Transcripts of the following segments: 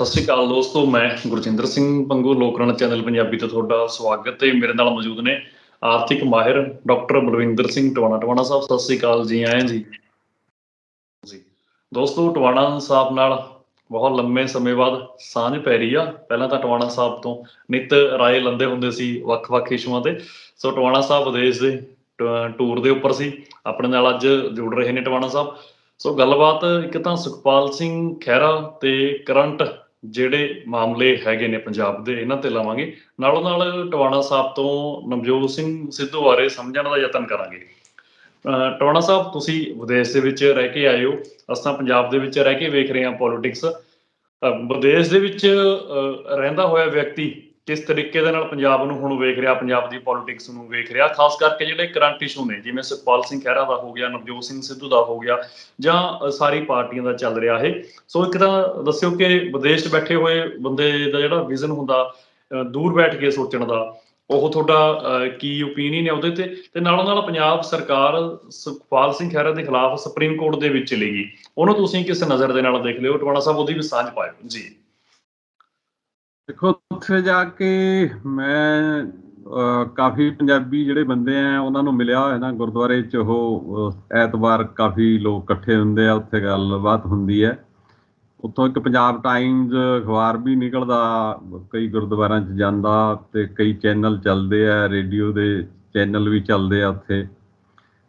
ਸਤਿ ਸ਼੍ਰੀ ਅਕਾਲ ਦੋਸਤੋ, ਮੈਂ ਗੁਰਜਿੰਦਰ ਸਿੰਘ ਪੰਗੂ ਲੋਕਰਣ ਚੈਨਲ ਪੰਜਾਬੀ ਤੋਂ ਤੁਹਾਡਾ ਸਵਾਗਤ ਹੈ। ਮੇਰੇ ਨਾਲ ਮੌਜੂਦ ਨੇ ਆਰਥਿਕ ਮਾਹਿਰ ਡਾਕਟਰ ਬਲਵਿੰਦਰ ਸਿੰਘ ਟਵਾਣਾ। ਟਵਾਣਾ ਸਾਹਿਬ, ਸਤਿ ਸ਼੍ਰੀ ਅਕਾਲ ਜੀ ਆਏ ਜੀ। ਜੀ। ਦੋਸਤੋ, ਟਵਾਣਾ ਸਾਹਿਬ ਨਾਲ ਬਹੁਤ ਲੰਮੇ ਸਮੇਂ ਬਾਅਦ ਸਾਂਝ ਪੈ ਰਹੀ ਆ। ਪਹਿਲਾਂ ਤਾਂ ਟਵਾਣਾ ਸਾਹਿਬ ਤੋਂ ਨਿਤ ਰਾਏ ਲੰਦੇ ਹੁੰਦੇ ਸੀ ਵੱਖ-ਵੱਖ ਇਸ਼ੂਆਂ ਤੇ। ਸੋ ਟਵਾਣਾ ਸਾਹਿਬ ਵਿਦੇਸ਼ ਦੇ ਟੂਰ ਦੇ ਉੱਪਰ ਸੀ। ਆਪਣੇ ਨਾਲ ਅੱਜ ਜੁੜ ਰਹੇ ਨੇ ਟਵਾਣਾ ਸਾਹਿਬ। ਸੋ ਗੱਲਬਾਤ ਇੱਕ ਤਾਂ ਸੁਖਪਾਲ ਸਿੰਘ ਖਹਿਰਾ ਤੇ ਕਰੰਟ ਜਿਹੜੇ ਮਾਮਲੇ ਹੈਗੇ ਨੇ ਪੰਜਾਬ ਦੇ, ਇਹਨਾਂ ਤੇ ਲਾਵਾਂਗੇ। ਨਾਲੋਂ ਨਾਲ ਟਵਾਣਾ ਸਾਹਿਬ ਤੋਂ ਨਵਜੋਤ ਸਿੰਘ ਸਿੱਧੂ ਬਾਰੇ ਸਮਝਣ ਦਾ ਯਤਨ ਕਰਾਂਗੇ। ਟਵਾਣਾ ਸਾਹਿਬ, ਤੁਸੀਂ ਵਿਦੇਸ਼ ਦੇ ਵਿੱਚ ਰਹਿ ਕੇ ਆਏ ਹੋ। ਅਸੀਂ ਪੰਜਾਬ ਦੇ ਵਿੱਚ ਰਹਿ ਕੇ ਵੇਖ ਰਹੇ ਹਾਂ ਪੋਲਿਟਿਕਸ ਵਿਦੇਸ਼ ਦੇ ਵਿੱਚ ਰਹਿੰਦਾ ਹੋਇਆ ਵਿਅਕਤੀ ਕਿਸ ਤਰੀਕੇ ਦੇ ਨਾਲ ਪੰਜਾਬ ਨੂੰ ਹੁਣ ਵੇਖ ਰਿਹਾ, ਪੰਜਾਬ ਦੀ ਪੋਲਿਟਿਕਸ ਨੂੰ ਵੇਖ ਰਿਹਾ, ਖਾਸ ਕਰਕੇ ਜਿਹੜੇ ਕਰੰਟ ਇਸ਼ੂ ਨੇ, ਜਿਵੇਂ ਸੁਖਪਾਲ ਸਿੰਘ ਖਹਿਰਾ ਦਾ ਹੋ ਗਿਆ, ਨਵਜੋਤ ਸਿੰਘ ਸਿੱਧੂ ਦਾ ਹੋ ਗਿਆ, ਜਾਂ ਸਾਰੀ ਪਾਰਟੀਆਂ ਦਾ ਚੱਲ ਰਿਹਾ ਇਹ। ਸੋ ਇੱਕ ਤਾਂ ਦੱਸਿਓ ਕਿ ਵਿਦੇਸ਼ 'ਚ ਬੈਠੇ ਹੋਏ ਬੰਦੇ ਦਾ ਜਿਹੜਾ ਵਿਜ਼ਨ ਹੁੰਦਾ ਦੂਰ ਬੈਠ ਕੇ ਸੋਚਣ ਦਾ, ਉਹ ਤੁਹਾਡਾ ਕੀ ਓਪੀਨੀਅਨ ਹੈ ਉਹਦੇ ਤੇ? ਤੇ ਨਾਲੋਂ ਨਾਲ ਪੰਜਾਬ ਸਰਕਾਰ ਸੁਖਪਾਲ ਸਿੰਘ ਖਹਿਰਾ ਦੇ ਖਿਲਾਫ ਸੁਪਰੀਮ ਕੋਰਟ ਦੇ ਵਿੱਚ ਚਲੀ ਗਈ। ਉਹਨੂੰ ਤੁਸੀਂ ਕਿਸ ਨਜ਼ਰ ਦੇ ਨਾਲ ਦੇਖ ਲਿਓ? ਟਵਾਣਾ ਸਾਹਿਬ, ਉਹਦੀ ਵੀ ਸਾਂਝ ਪਾਇਓ। ਜੀ। ਦੇਖੋ, ਉੱਥੇ ਜਾ ਕੇ ਮੈਂ ਕਾਫੀ ਪੰਜਾਬੀ ਜਿਹੜੇ ਬੰਦੇ ਆ, ਉਹਨਾਂ ਨੂੰ ਮਿਲਿਆ ਹੋਇਆ ਨਾ ਗੁਰਦੁਆਰੇ 'ਚ, ਉਹ ਐਤਵਾਰ ਕਾਫੀ ਲੋਕ ਇਕੱਠੇ ਹੁੰਦੇ ਆ, ਉੱਥੇ ਗੱਲਬਾਤ ਹੁੰਦੀ ਹੈ। ਉੱਥੋਂ ਇੱਕ ਪੰਜਾਬ ਟਾਈਮਜ਼ ਅਖਬਾਰ ਵੀ ਨਿਕਲਦਾ, ਕਈ ਗੁਰਦੁਆਰਿਆਂ 'ਚ ਜਾਂਦਾ ਤੇ ਕਈ ਚੈਨਲ ਚੱਲਦੇ ਆ ਰੇਡੀਓ ਦੇ ਚੈਨਲ ਵੀ ਚੱਲਦੇ ਆ ਉੱਥੇ।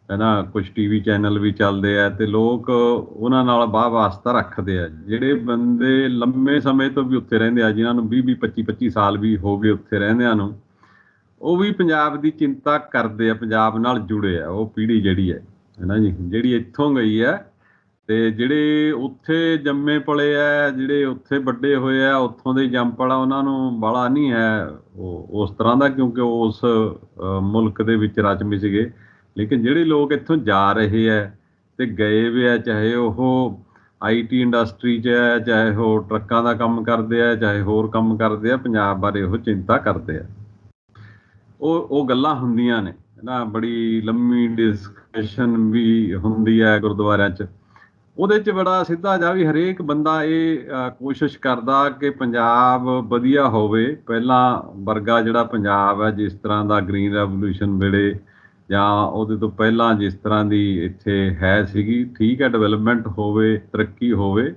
ਹੈ ਹੈਨਾ ਕੁਝ ਟੀਵੀ ਚੈਨਲ ਵੀ ਚੱਲਦੇ ਆ ਤੇ ਲੋਕ ਉਹਨਾਂ ਨਾਲ ਬਾਹ ਵਾਸਤਾ ਰੱਖਦੇ ਆ। ਜਿਹੜੇ ਬੰਦੇ ਲੰਮੇ ਸਮੇਂ ਤੋਂ ਵੀ ਉੱਥੇ ਰਹਿੰਦੇ ਆ, ਜਿਨ੍ਹਾਂ ਨੂੰ 20 20 25 25 ਸਾਲ ਵੀ ਹੋ ਗਏ ਉੱਥੇ ਰਹਿੰਦਿਆਂ ਨੂੰ, ਉਹ ਵੀ ਪੰਜਾਬ ਦੀ ਚਿੰਤਾ ਕਰਦੇ ਆ, ਪੰਜਾਬ ਨਾਲ ਜੁੜੇ ਆ, ਉਹ ਪੀੜ੍ਹੀ ਜਿਹੜੀ ਹੈ ਹੈ ਨਾ ਜੀ? ਜਿਹੜੀ ਇੱਥੋਂ ਗਈ ਹੈ ਤੇ ਜਿਹੜੇ ਉੱਥੇ ਜੰਮੇ ਪਲੇ ਆ, ਜਿਹੜੇ ਉੱਥੇ ਵੱਡੇ ਹੋਏ ਆ, ਉੱਥੋਂ ਦੇ ਜੰਪਲ ਆ, ਉਹਨਾਂ ਨੂੰ ਬਾਲਾ ਨਹੀਂ ਹੈ ਉਹ, ਉਸ ਤਰ੍ਹਾਂ ਦਾ, ਕਿਉਂਕਿ ਉਹ ਉਸ ਮੁਲਕ ਦੇ ਵਿੱਚ ਰਚਮੀ ਸੀਗੇ। ਲੇਕਿਨ ਜਿਹੜੇ ਲੋਕ ਇੱਥੋਂ ਜਾ ਰਹੇ ਆ ਤੇ ਗਏ ਵੀ ਆ ਚਾਹੇ ਉਹ ਆਈਟੀ ਇੰਡਸਟਰੀ 'ਚ ਹੈ ਚਾਹੇ ਉਹ ਟਰੱਕਾਂ ਦਾ ਕੰਮ ਕਰਦੇ ਆ ਚਾਹੇ ਹੋਰ ਕੰਮ ਕਰਦੇ ਆ ਪੰਜਾਬ ਬਾਰੇ ਉਹ ਚਿੰਤਾ ਕਰਦੇ ਆ ਉਹ ਉਹ ਗੱਲਾਂ ਹੁੰਦੀਆਂ ਨੇ ਨਾ ਬੜੀ ਲੰਮੀ ਡਿਸਕਸ਼ਨ ਵੀ ਹੁੰਦੀ ਹੈ ਗੁਰਦੁਆਰਿਆਂ 'ਚ। ਉਹਦੇ 'ਚ ਬੜਾ ਸਿੱਧਾ ਜਾ ਵੀ ਹਰੇਕ ਬੰਦਾ ਇਹ ਕੋਸ਼ਿਸ਼ ਕਰਦਾ ਕਿ ਪੰਜਾਬ ਵਧੀਆ ਹੋਵੇ। ਪਹਿਲਾਂ ਵਰਗਾ ਜਿਹੜਾ ਪੰਜਾਬ ਹੈ ਜਿਸ ਤਰ੍ਹਾਂ ਦਾ ਗ੍ਰੀਨ ਰੈਵੋਲੂਸ਼ਨ ਵੇਲੇ ਜਾਂ ਉਹਦੇ ਤੋਂ ਪਹਿਲਾਂ ਜਿਸ ਤਰ੍ਹਾਂ ਦੀ ਇੱਥੇ ਹੈ ਸੀਗੀ, ਠੀਕ ਹੈ ਡਿਵੈਲਪਮੈਂਟ ਹੋਵੇ, ਤਰੱਕੀ ਹੋਵੇ,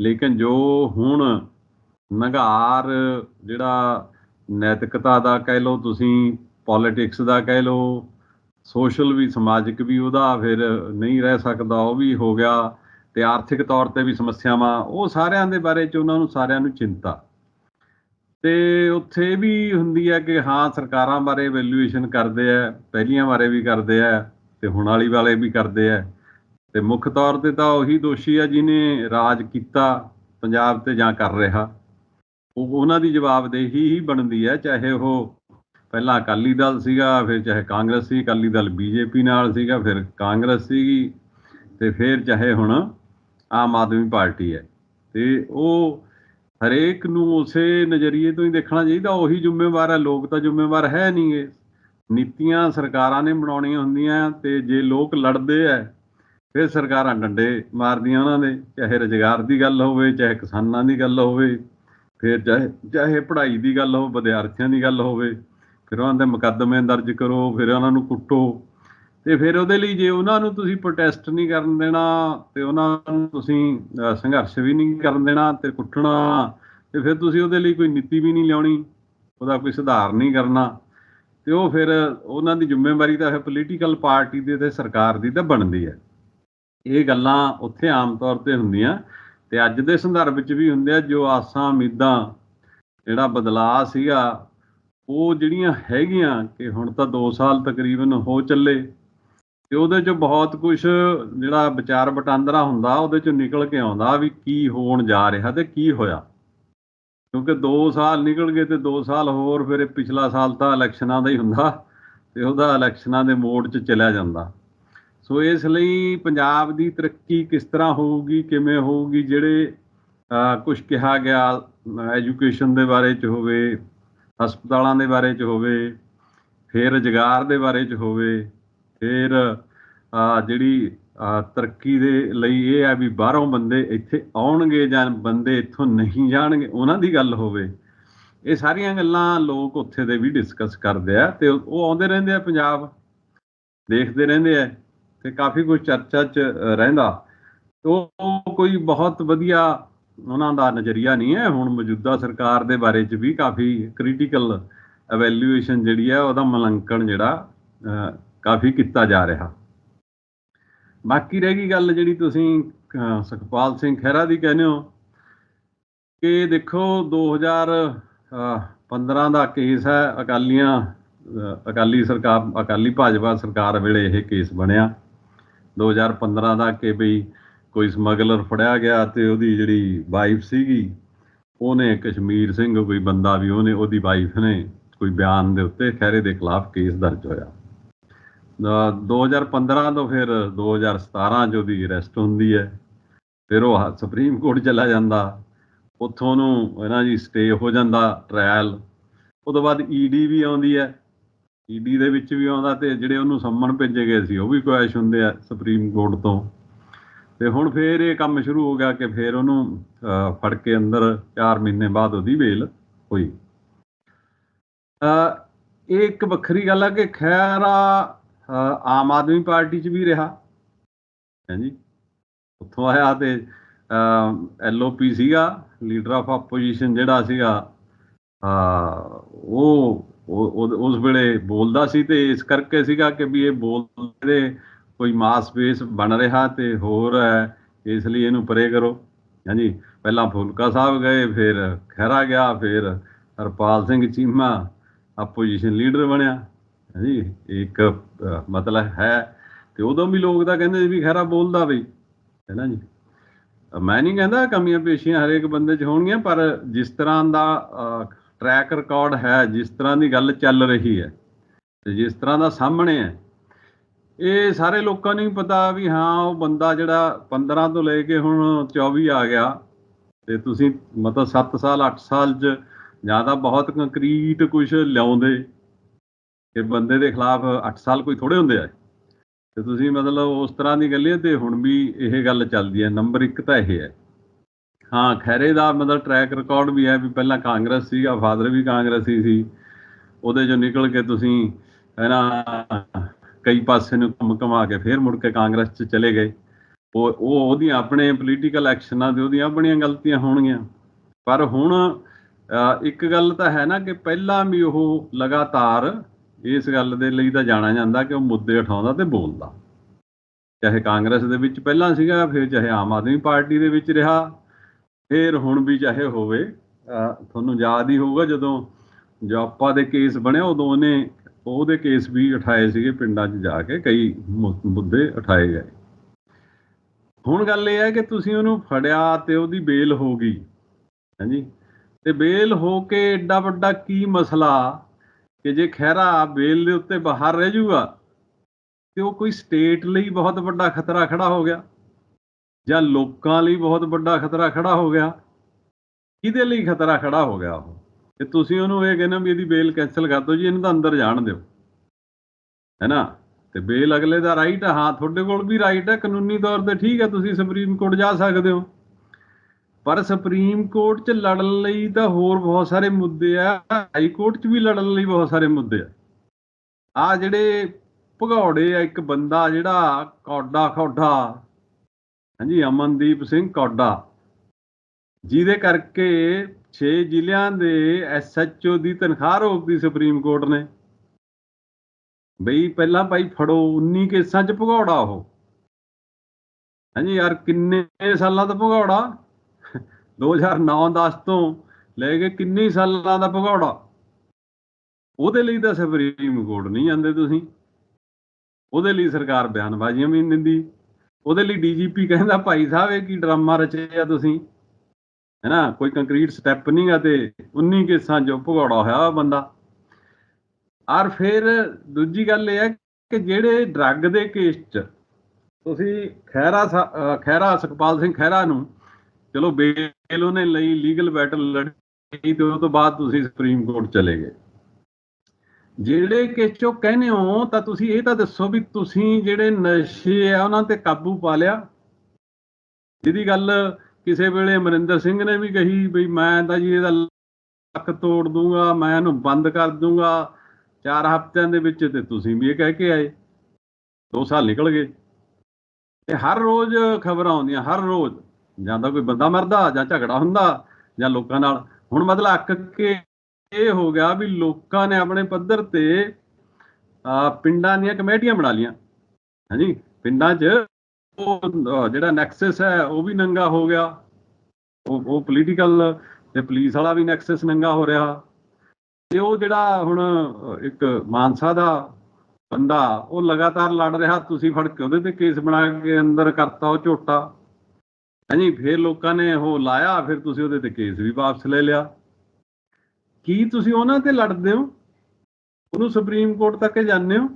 ਲੇਕਿਨ ਜੋ ਹੁਣ ਨਗਾਰ ਜਿਹੜਾ ਨੈਤਿਕਤਾ ਦਾ ਕਹਿ ਲਓ, ਤੁਸੀਂ ਪੋਲਿਟਿਕਸ ਦਾ ਕਹਿ ਲਓ ਸੋਸ਼ਲ ਵੀ, ਸਮਾਜਿਕ ਵੀ, ਉਹਦਾ ਫਿਰ ਨਹੀਂ ਰਹਿ ਸਕਦਾ, ਉਹ ਵੀ ਹੋ ਗਿਆ ਤੇ ਆਰਥਿਕ ਤੌਰ ਤੇ ਵੀ ਸਮੱਸਿਆਵਾਂ, ਉਹ ਸਾਰਿਆਂ ਦੇ ਬਾਰੇ ਚ ਉਹਨਾਂ ਨੂੰ ਸਾਰਿਆਂ ਨੂੰ ਚਿੰਤਾ। ਤੇ ਉੱਥੇ ਵੀ ਹੁੰਦੀ ਹੈ ਕਿ ਹਾਂ, ਸਰਕਾਰਾਂ ਬਾਰੇ ਵੈਲਿਊਏਸ਼ਨ ਕਰਦੇ ਆ, ਪਹਿਲੀਆਂ ਬਾਰੇ ਵੀ ਕਰਦੇ ਆ ਤੇ ਹੁਣ ਵਾਲੀ ਵਾਲੇ ਵੀ ਕਰਦੇ ਆ। ਤੇ ਮੁੱਖ ਤੌਰ ਤੇ ਤਾਂ ਉਹੀ ਦੋਸ਼ੀ ਆ ਜਿਹਨੇ ਰਾਜ ਕੀਤਾ, ਪੰਜਾਬ ਤੇ ਜਾਂ ਕਰ ਰਿਹਾ। ਉਹ ਉਹਨਾਂ ਦੀ ਜਵਾਬਦੇਹੀ ਹੀ ਬਣਦੀ ਹੈ, ਚਾਹੇ ਉਹ ਪਹਿਲਾਂ ਅਕਾਲੀ ਦਲ ਸੀਗਾ, ਫਿਰ ਚਾਹੇ ਕਾਂਗਰਸ ਸੀ, ਅਕਾਲੀ ਦਲ ਬੀਜੇਪੀ ਨਾਲ ਸੀਗਾ, ਫਿਰ ਕਾਂਗਰਸ ਸੀਗੀ, ਤੇ ਫਿਰ ਚਾਹੇ ਹੁਣ ਆਮ ਆਦਮੀ ਪਾਰਟੀ ਹੈ। ਤੇ ਉਹ ਹਰੇਕ ਨੂੰ ਉਸੇ ਨਜ਼ਰੀਏ ਤੋਂ ਹੀ ਦੇਖਣਾ ਚਾਹੀਦਾ, ਉਹੀ ਜ਼ਿੰਮੇਵਾਰ ਹੈ ਲੋਕ ਤਾਂ ਜ਼ਿੰਮੇਵਾਰ ਹੈ ਨਹੀਂਗੇ ਨੀਤੀਆਂ ਸਰਕਾਰਾਂ ਨੇ ਬਣਾਉਣੀਆਂ ਹੁੰਦੀਆਂ ਤੇ ਜੇ ਲੋਕ ਲੜਦੇ ਐ, ਫਿਰ ਸਰਕਾਰਾਂ ਡੰਡੇ ਮਾਰਦੀਆਂ ਉਹਨਾਂ ਦੇ, ਚਾਹੇ ਰੁਜ਼ਗਾਰ ਦੀ ਗੱਲ ਹੋਵੇ, ਚਾਹੇ ਕਿਸਾਨਾਂ ਦੀ ਗੱਲ ਹੋਵੇ, ਫਿਰ ਚਾਹੇ ਚਾਹੇ ਪੜ੍ਹਾਈ ਦੀ ਗੱਲ ਹੋਵੇ, ਵਿਦਿਆਰਥੀਆਂ ਦੀ ਗੱਲ ਹੋਵੇ, ਫਿਰ ਉਹਨਾਂ ਦੇ ਮੁਕੱਦਮੇ ਦਰਜ ਕਰੋ, ਫਿਰ ਉਹਨਾਂ ਨੂੰ ਕੁੱਟੋ। ਤੇ ਫਿਰ ਉਹਦੇ ਲਈ ਜੇ ਉਹਨਾਂ ਨੂੰ ਤੁਸੀਂ ਪ੍ਰੋਟੈਸਟ ਨਹੀਂ ਕਰਨ ਦੇਣਾ, ਤੇ ਉਹਨਾਂ ਨੂੰ ਤੁਸੀਂ ਸੰਘਰਸ਼ ਵੀ ਨਹੀਂ ਕਰਨ ਦੇਣਾ ਤੇ ਕੁੱਟਣਾ, ਤੇ ਫਿਰ ਤੁਸੀਂ ਉਹਦੇ ਲਈ ਕੋਈ ਨੀਤੀ ਵੀ ਨਹੀਂ ਲਿਆਉਣੀ, ਉਹਦਾ ਕੋਈ ਸੁਧਾਰ ਨਹੀਂ ਕਰਨਾ, ਤੇ ਉਹ ਫਿਰ ਉਹਨਾਂ ਦੀ ਜ਼ਿੰਮੇਵਾਰੀ ਤਾਂ ਹੈ ਪੋਲੀਟੀਕਲ ਪਾਰਟੀ ਦੀ ਤੇ ਸਰਕਾਰ ਦੀ ਤਾਂ ਬਣਦੀ ਹੈ। ਇਹ ਗੱਲਾਂ ਉੱਥੇ ਆਮ ਤੌਰ ਤੇ ਹੁੰਦੀਆਂ, ਤੇ ਅੱਜ ਦੇ ਸੰਦਰਭ ਵਿੱਚ ਵੀ ਹੁੰਦੇ ਆ, ਜੋ ਆਸਾਂ, ਉਮੀਦਾਂ, ਜਿਹੜਾ ਬਦਲਾਅ ਸੀਗਾ, ਉਹ ਜਿਹੜੀਆਂ ਹੈਗੀਆਂ ਕਿ ਹੁਣ ਤਾਂ 2 ਸਾਲ ਤਕਰੀਬਨ ਹੋ ਚੱਲੇ ਤੇ ਉਹਦੇ ਚ ਬਹੁਤ ਕੁਝ ਜਿਹੜਾ ਵਿਚਾਰ ਵਟਾਂਦਰਾ ਹੁੰਦਾ, ਉਹਦੇ ਚ ਨਿਕਲ ਕੇ ਆਉਂਦਾ ਵੀ ਕੀ ਹੋਣ ਜਾ ਰਿਹਾ ਤੇ ਕੀ ਹੋਇਆ। ਕਿਉਂਕਿ 2 ਸਾਲ ਨਿਕਲ ਗਏ ਤੇ 2 ਸਾਲ ਹੋਰ ਫਿਰ ਪਿਛਲਾ ਸਾਲ ਤਾਂ ਇਲੈਕਸ਼ਨਾਂ ਦਾ ਹੀ ਹੁੰਦਾ ਤੇ ਉਹਦਾ ਇਲੈਕਸ਼ਨਾਂ ਦੇ ਮੋਡ 'ਚ ਚਲਿਆ ਜਾਂਦਾ। ਸੋ ਇਸ ਲਈ ਪੰਜਾਬ ਦੀ ਤਰੱਕੀ ਕਿਸ ਤਰ੍ਹਾਂ ਹੋਊਗੀ, ਕਿਵੇਂ ਹੋਊਗੀ, ਜਿਹੜੇ ਕੁਝ ਕਿਹਾ ਗਿਆ, ਐਜੂਕੇਸ਼ਨ ਦੇ ਬਾਰੇ 'ਚ ਹੋਵੇ, ਹਸਪਤਾਲਾਂ ਦੇ ਬਾਰੇ 'ਚ ਹੋਵੇ, ਫਿਰ ਰੁਜ਼ਗਾਰ ਦੇ ਬਾਰੇ 'ਚ ਹੋਵੇ ਫਿਰ ਜਿਹੜੀ ਤਰੱਕੀ ਦੇ ਲਈ ਇਹ ਹੈ ਵੀ ਬਾਹਰੋਂ ਬੰਦੇ ਇੱਥੇ ਆਉਣਗੇ ਜਾਂ ਬੰਦੇ ਇੱਥੋਂ ਨਹੀਂ ਜਾਣਗੇ, ਉਹਨਾਂ ਦੀ ਗੱਲ ਹੋਵੇ। ਇਹ ਸਾਰੀਆਂ ਗੱਲਾਂ ਲੋਕ ਉੱਥੇ ਦੇ ਵੀ ਡਿਸਕਸ ਕਰਦੇ ਆ ਤੇ ਉਹ ਆਉਂਦੇ ਰਹਿੰਦੇ ਆ ਪੰਜਾਬ। ਦੇਖਦੇ ਰਹਿੰਦੇ ਆ ਤੇ ਕਾਫੀ ਕੁਝ ਚਰਚਾ 'ਚ ਰਹਿੰਦਾ। ਉਹ ਕੋਈ ਬਹੁਤ ਵਧੀਆ ਉਹਨਾਂ ਦਾ ਨਜ਼ਰੀਆ ਨਹੀਂ ਹੈ। ਹੁਣ ਮੌਜੂਦਾ ਸਰਕਾਰ ਦੇ ਬਾਰੇ 'ਚ ਵੀ ਕਾਫੀ ਕ੍ਰਿਟੀਕਲ ਐਵੈਲੂਏਸ਼ਨ ਜਿਹੜੀ ਹੈ ਉਹਦਾ ਮੁਲਾਂਕਣ ਜਿਹੜਾ ਕਾਫੀ ਕੀਤਾ ਜਾ ਰਿਹਾ। ਬਾਕੀ ਰਹਿ ਗਈ ਗੱਲ ਜਿਹੜੀ ਤੁਸੀਂ ਸੁਖਪਾਲ ਸਿੰਘ ਖਹਿਰਾ ਦੀ ਕਹਿੰਦੇ ਹੋ ਕਿ ਦੇਖੋ 2015 ਦਾ ਕੇਸ ਹੈ, ਅਕਾਲੀਆਂ ਅਕਾਲੀ ਸਰਕਾਰ, ਅਕਾਲੀ ਭਾਜਪਾ ਸਰਕਾਰ ਵੇਲੇ ਇਹ ਕੇਸ ਬਣਿਆ। 2015 ਦਾ ਕਿ ਬਈ ਕੋਈ ਸਮਗਲਰ ਫੜਿਆ ਗਿਆ ਤੇ ਉਹਦੀ ਜਿਹੜੀ ਵਾਈਫ ਸੀਗੀ, ਉਹਨੇ ਕਸ਼ਮੀਰ ਸਿੰਘ, ਕੋਈ ਬੰਦਾ ਵੀ ਉਹਨੇ, ਉਹਦੀ ਵਾਈਫ ਨੇ ਕੋਈ ਬਿਆਨ ਦੇ ਉੱਤੇ ਖਹਿਰੇ ਦੇ ਖਿਲਾਫ ਕੇਸ ਦਰਜ ਹੋਇਆ। 2015 ਤੋਂ ਫਿਰ 2017 ਚ ਉਹਦੀ ਅਰੈਸਟ ਹੁੰਦੀ ਹੈ। ਫਿਰ ਉਹ ਹ- ਸੁਪਰੀਮ ਕੋਰਟ ਚਲਾ ਜਾਂਦਾ। ਉੱਥੋਂ ਨੂੰ ਇਹਨਾਂ ਜੀ ਸਟੇ ਹੋ ਜਾਂਦਾ ਟ੍ਰਾਇਲ ਉਹ ਤੋਂ ਬਾਅਦ ਈਡੀ ਵੀ ਆਉਂਦੀ ਹੈ। ਈਡੀ ਦੇ ਵਿੱਚ ਵੀ ਆਉਂਦਾ ਤੇ ਜਿਹੜੇ ਉਹਨੂੰ ਸੰਮਨ ਭੇਜੇ ਗਏ ਸੀ, ਉਹ ਵੀ ਕੁਐਸ਼ ਹੁੰਦੇ ਆ ਸੁਪਰੀਮ ਕੋਰਟ ਤੋਂ। ਤੇ ਹੁਣ ਫੇਰ ਇਹ ਕੰਮ ਸ਼ੁਰੂ ਹੋ ਗਿਆ ਕਿ ਫੇਰ ਉਹਨੂੰ ਫੜ ਕੇ ਅੰਦਰ 4 ਮਹੀਨੇ ਬਾਅਦ ਉਹਦੀ ਬੇਲ ਹੋਈ। ਇਹ ਇੱਕ ਵੱਖਰੀ ਗੱਲ ਆ ਕਿ ਖੈਰਾ ਆਮ ਆਦਮੀ ਪਾਰਟੀ 'ਚ ਵੀ ਰਿਹਾ। ਹਾਂਜੀ। ਉੱਥੋਂ ਆਇਆ ਤੇ ਐਲਓਪੀ ਸੀਗਾ ਲੀਡਰ ਆਫ ਆਪੋਜੀਸ਼ਨ ਜਿਹੜਾ ਸੀਗਾ ਅਹ, ਉਹ ਉਸ ਵੇਲੇ ਬੋਲਦਾ ਸੀ ਤੇ ਇਸ ਕਰਕੇ ਸੀਗਾ ਕਿ ਵੀ ਇਹ ਬੋਲਦੇ ਕੋਈ ਮਾਸ ਬੇਸ ਬਣ ਰਿਹਾ ਤੇ ਹੋਰ ਹੈ ਇਸ ਲਈ ਇਹਨੂੰ ਪਰੇ ਕਰੋ। ਹਾਂਜੀ। ਪਹਿਲਾਂ ਫੁਲਕਾ ਸਾਹਿਬ ਗਏ ਫਿਰ ਖਹਿਰਾ ਗਿਆ ਫਿਰ ਹਰਪਾਲ ਸਿੰਘ ਚੀਮਾ ਆਪੋਜੀਸ਼ਨ ਲੀਡਰ ਬਣਿਆ। ਹਾਂਜੀ ਇੱਕ ਮਤਲਬ ਹੈ। ਤੇ ਉਦੋਂ ਵੀ ਲੋਕ ਤਾਂ ਕਹਿੰਦੇ ਵੀ ਖਹਿਰਾ ਬੋਲਦਾ ਬਈ, ਹੈ ਨਾ ਜੀ? ਮੈਂ ਨਹੀਂ ਕਹਿੰਦਾ ਕਮੀਆਂ ਪੇਸ਼ੀਆਂ ਹਰੇਕ ਬੰਦੇ 'ਚ ਹੋਣਗੀਆਂ, ਪਰ ਜਿਸ ਤਰ੍ਹਾਂ ਦਾ ਟਰੈਕ ਰਿਕਾਰਡ ਹੈ, ਜਿਸ ਤਰ੍ਹਾਂ ਦੀ ਗੱਲ ਚੱਲ ਰਹੀ ਹੈ, ਤੇ ਜਿਸ ਤਰ੍ਹਾਂ ਦਾ ਸਾਹਮਣੇ ਹੈ, ਇਹ ਸਾਰੇ ਲੋਕਾਂ ਨੂੰ ਹੀ ਪਤਾ ਵੀ ਹਾਂ, ਉਹ ਬੰਦਾ ਜਿਹੜਾ 15 ਤੋਂ ਲੈ ਕੇ ਹੁਣ 24 ਆ ਗਿਆ, ਤੇ ਤੁਸੀਂ ਮਤਲਬ 7 ਸਾਲ 8 ਸਾਲ ਚ ਜਾਂ ਤਾਂ ਬਹੁਤ ਕੰਕਰੀਟ ਕੁਝ ਲਿਆਉਂਦੇ ਕਿ ਬੰਦੇ ਦੇ ਖਿਲਾਫ 8 ਸਾਲ ਕੋਈ ਥੋੜੇ ਹੁੰਦੇ ਆ। ਤੇ ਤੁਸੀਂ ਮਤਲਬ ਉਸ ਤਰ੍ਹਾਂ ਦੀ ਗੱਲ ਹੈ ਤੇ ਹੁਣ ਵੀ ਇਹ ਗੱਲ ਚੱਲਦੀ ਹੈ ਨੰਬਰ 1 ਤਾਂ ਇਹ ਹੈ। ਹਾਂ ਖੈਰੇ ਦਾ ਮਤਲਬ ਟਰੈਕ ਰਿਕਾਰਡ ਵੀ ਹੈ ਵੀ ਪਹਿਲਾਂ ਕਾਂਗਰਸ ਸੀਗਾ, ਫਾਦਰ ਵੀ ਕਾਂਗਰਸੀ ਸੀ। ਉਹਦੇ ਚੋਂ ਨਿਕਲ ਕੇ ਤੁਸੀਂ ਹੈ ਨਾ ਕਈ ਪਾਸੇ ਨੂੰ ਕੰਮ ਕਮਾ ਕੇ ਫੇਰ ਮੁੜ ਕੇ ਕਾਂਗਰਸ 'ਚ ਚਲੇ ਗਏ। ਉਹ ਉਹ ਉਹਦੀਆਂ ਆਪਣੇ ਪੋਲੀਟੀਕਲ ਐਕਸ਼ਨਾਂ ਦੇ ਉਹਦੀਆਂ ਆਪਣੀਆਂ ਗਲਤੀਆਂ ਹੋਣਗੀਆਂ। ਪਰ ਹੁਣ ਇੱਕ ਗੱਲ ਤਾਂ ਹੈ ਨਾ ਕਿ ਪਹਿਲਾਂ ਵੀ ਉਹ ਲਗਾਤਾਰ ਇਸ ਗੱਲ ਦੇ ਲਈ ਤਾਂ ਜਾਣਿਆ ਜਾਂਦਾ ਕਿ ਉਹ ਮੁੱਦੇ ਉਠਾਉਂਦਾ ਤੇ ਬੋਲਦਾ। ਚਾਹੇ ਕਾਂਗਰਸ ਦੇ ਵਿੱਚ ਪਹਿਲਾਂ ਸੀਗਾ, ਫਿਰ ਚਾਹੇ ਆਮ ਆਦਮੀ ਪਾਰਟੀ ਦੇ ਵਿੱਚ ਰਿਹਾ, ਫਿਰ ਹੁਣ ਵੀ ਚਾਹੇ ਹੋਵੇ ਤੁਹਾਨੂੰ ਯਾਦ ਹੀ ਹੋਊਗਾ ਜਦੋਂ ਜਾਪਾ ਦੇ ਕੇਸ ਬਣਿਆ ਉਦੋਂ ਉਹਨੇ ਉਹਦੇ ਕੇਸ ਵੀ ਉਠਾਏ ਸੀਗੇ ਪਿੰਡਾਂ 'ਚ ਜਾ ਕੇ, ਕਈ ਮੁੱਦੇ ਉਠਾਏ ਗਏ। ਹੁਣ ਗੱਲ ਇਹ ਹੈ ਕਿ ਤੁਸੀਂ ਉਹਨੂੰ ਫੜਿਆ ਤੇ ਉਹਦੀ ਬੇਲ ਹੋ ਗਈ। ਹਾਂਜੀ? ਤੇ ਬੇਲ ਹੋ ਕੇ ਏਡਾ ਵੱਡਾ ਕੀ ਮਸਲਾ ਕਿ ਜੇ ਖਹਿਰਾ ਬੇਲ ਦੇ ਉੱਤੇ ਬਾਹਰ ਰਹਿ ਜਾਊਗਾ, ਤੇ ਉਹ ਕੋਈ ਸਟੇਟ ਲਈ ਬਹੁਤ ਵੱਡਾ ਖਤਰਾ ਖੜਾ ਹੋ ਗਿਆ, ਜਾਂ ਲੋਕਾਂ ਲਈ ਬਹੁਤ ਵੱਡਾ ਖਤਰਾ ਖੜਾ ਹੋ ਗਿਆ, ਕਿਹਦੇ ਲਈ ਖਤਰਾ ਖੜਾ ਹੋ ਗਿਆ ਉਹ? ਤੇ ਤੁਸੀਂ ਉਹਨੂੰ ਇਹ ਕਹਿੰਦੇ ਵੀ ਇਹਦੀ ਬੇਲ ਕੈਨਸਲ ਕਰ ਦਿਓ ਜੀ, ਇਹਨਾਂ ਦਾ ਅੰਦਰ ਜਾਣ ਦਿਓ। ਹੈਨਾ? ਤੇ ਬੇਲ ਅਗਲੇ ਦਾ ਰਾਈਟ ਹੈ ਹਾਂ, ਤੁਹਾਡੇ ਕੋਲ ਵੀ ਰਾਈਟ ਹੈ ਕਾਨੂੰਨੀ ਤੌਰ ਤੇ ਠੀਕ ਹੈ ਤੁਸੀਂ ਸੁਪਰੀਮ ਕੋਰਟ ਜਾ ਸਕਦੇ ਹੋ। ਪਰ ਸੁਪਰੀਮ ਕੋਰਟ 'ਚ ਲੜਨ ਲਈ ਤਾਂ ਹੋਰ ਬਹੁਤ ਸਾਰੇ ਮੁੱਦੇ ਆ, ਹਾਈ ਕੋਰਟ 'ਚ ਵੀ ਲੜਨ ਲਈ ਬਹੁਤ ਸਾਰੇ ਮੁੱਦੇ ਆ। ਆ ਜਿਹੜੇ ਭਗੌੜੇ ਆ, ਇੱਕ ਬੰਦਾ ਜਿਹੜਾ ਕੌਡਾ ਖੌਡਾ, ਹਾਂਜੀ, ਅਮਨਦੀਪ ਸਿੰਘ ਕੌਡਾ, ਜਿਹਦੇ ਕਰਕੇ 6 ਜ਼ਿਲ੍ਹਿਆਂ ਦੇ ਐਸਐਚਓ ਦੀ ਤਨਖਾਹ ਰੋਕਦੀ ਸੁਪਰੀਮ ਕੋਰਟ ਨੇ। ਬਈ ਪਹਿਲਾਂ ਭਾਈ ਫੜੋ 19 ਕੇਸਾਂ 'ਚ ਭਗੌੜਾ ਉਹ। ਹਾਂਜੀ, ਯਾਰ ਕਿੰਨੇ ਸਾਲਾਂ ਦਾ ਭਗੌੜਾ? 2009-10 ਤੋਂ ਲੈ ਕੇ ਕਿੰਨੇ ਸਾਲਾਂ ਦਾ ਭਗੌੜਾ? ਉਹਦੇ ਲਈ ਤਾਂ ਸੁਪਰੀਮ ਕੋਰਟ ਨਹੀਂ ਜਾਂਦੇ ਤੁਸੀਂ। ਉਹਦੇ ਲਈ ਸਰਕਾਰ ਬਿਆਨਬਾਜ਼ੀਆਂ ਵੀ ਨਹੀਂ ਦਿੰਦੀ। ਉਹਦੇ ਲਈ ਡੀਜੀਪੀ ਕਹਿੰਦਾ, ਭਾਈ ਸਾਹਿਬ, ਇਹ ਕੀ ਡਰਾਮਾ ਰਚਿਆ ਤੁਸੀਂ? ਹੈਨਾ, ਕੋਈ ਕੰਕਰੀਟ ਸਟੈਪ ਨਹੀਂ ਆ ਤੇ 19 ਕੇਸਾਂ 'ਚ ਭਗੌੜਾ ਹੋਇਆ ਬੰਦਾ। ਔਰ ਫਿਰ ਦੂਜੀ ਗੱਲ ਇਹ ਹੈ ਕਿ ਜਿਹੜੇ ਡਰੱਗ ਦੇ ਕੇਸ 'ਚ ਤੁਸੀਂ ਖੈਰਾ ਸਾ- ਅਹ ਖੈਰਾ ਸੁਖਪਾਲ ਸਿੰਘ ਖੈਰਾ ਨੂੰ ਚਲੋ ਬੇਲ ਉਹਨੇ ਲਈ ਲੀਗਲ ਬੈਟਲ ਲੜੀ, ਤੇ ਉਹ ਤੋਂ ਬਾਅਦ ਤੁਸੀਂ ਸੁਪਰੀਮ ਕੋਰਟ ਚਲੇ ਗਏ। ਜਿਹੜੇ ਕਿ ਕਹਿੰਦੇ ਹੋ, ਤਾਂ ਤੁਸੀਂ ਇਹ ਤਾਂ ਦੱਸੋ ਵੀ ਤੁਸੀਂ ਜਿਹੜੇ ਨਸ਼ੇ ਆ, ਉਹਨਾਂ ਤੇ ਕਾਬੂ ਪਾ ਲਿਆ। ਜਿਹਦੀ ਗੱਲ ਕਿਸੇ ਵੇਲੇ ਅਮਰਿੰਦਰ ਸਿੰਘ ਨੇ ਵੀ ਕਹੀ ਵੀ ਮੈਂ ਤਾਂ ਜੀ ਇਹਦਾ ਲੱਕ ਤੋੜ ਦੂੰਗਾ, ਮੈਂ ਇਹਨੂੰ ਬੰਦ ਕਰ ਦੂੰਗਾ। ਚਾਰ ਹਫ਼ਤਿਆਂ ਦੇ ਵਿੱਚ ਤੇ ਤੁਸੀਂ ਵੀ ਇਹ ਕਹਿ ਕੇ ਆਏ। ਦੋ ਸਾਲ ਨਿਕਲ ਗਏ। ਤੇ ਹਰ ਰੋਜ਼ ਖਬਰਾਂ ਆਉਂਦੀਆਂ, ਹਰ ਰੋਜ਼। ਜਾਂ ਤਾਂ ਕੋਈ ਬੰਦਾ ਮਰਦਾ, ਜਾਂ ਝਗੜਾ ਹੁੰਦਾ, ਜਾਂ ਲੋਕਾਂ ਨਾਲ। ਹੁਣ ਮਤਲਬ ਅੱਕ ਕੇ ਇਹ ਹੋ ਗਿਆ ਵੀ ਲੋਕਾਂ ਨੇ ਆਪਣੇ ਪੱਧਰ ਤੇ ਪਿੰਡਾਂ ਦੀਆਂ ਕਮੇਟੀਆਂ ਬਣਾ ਲੀਆਂ ਹਾਂਜੀ? ਪਿੰਡਾਂ 'ਚ ਉਹ ਜਿਹੜਾ ਨੈਕਸਸ ਹੈ, ਉਹ ਵੀ ਨੰਗਾ ਹੋ ਗਿਆ। ਉਹ ਉਹ ਪੋਲੀਟੀਕਲ ਤੇ ਪੁਲਿਸ ਵਾਲਾ ਵੀ ਨੈਕਸਸ ਨੰਗਾ ਹੋ ਰਿਹਾ। ਤੇ ਉਹ ਜਿਹੜਾ ਹੁਣ ਇੱਕ ਮਾਨਸਾ ਦਾ ਬੰਦਾ, ਉਹ ਲਗਾਤਾਰ ਲੜ ਰਿਹਾ। ਤੁਸੀਂ ਫੜ ਕੇ ਉਹਦੇ ਤੇ ਕੇਸ ਬਣਾ ਕੇ ਅੰਦਰ ਕਰਤਾ ਉਹ ਝੋਟਾ। ਹਾਂਜੀ ਫਿਰ ਲੋਕਾਂ ਨੇ ਉਹ ਲਾਇਆ, ਫਿਰ ਤੁਸੀਂ ਉਹਦੇ ਤੇ ਕੇਸ ਵੀ ਵਾਪਸ ਲੈ ਲਿਆ। ਕੀ ਤੁਸੀਂ ਉਹਨਾਂ ਤੇ ਲੜਦੇ ਹੋ? ਉਹਨੂੰ ਸੁਪਰੀਮ ਕੋਰਟ ਤੱਕ ਜਾਂਦੇ ਹੋ?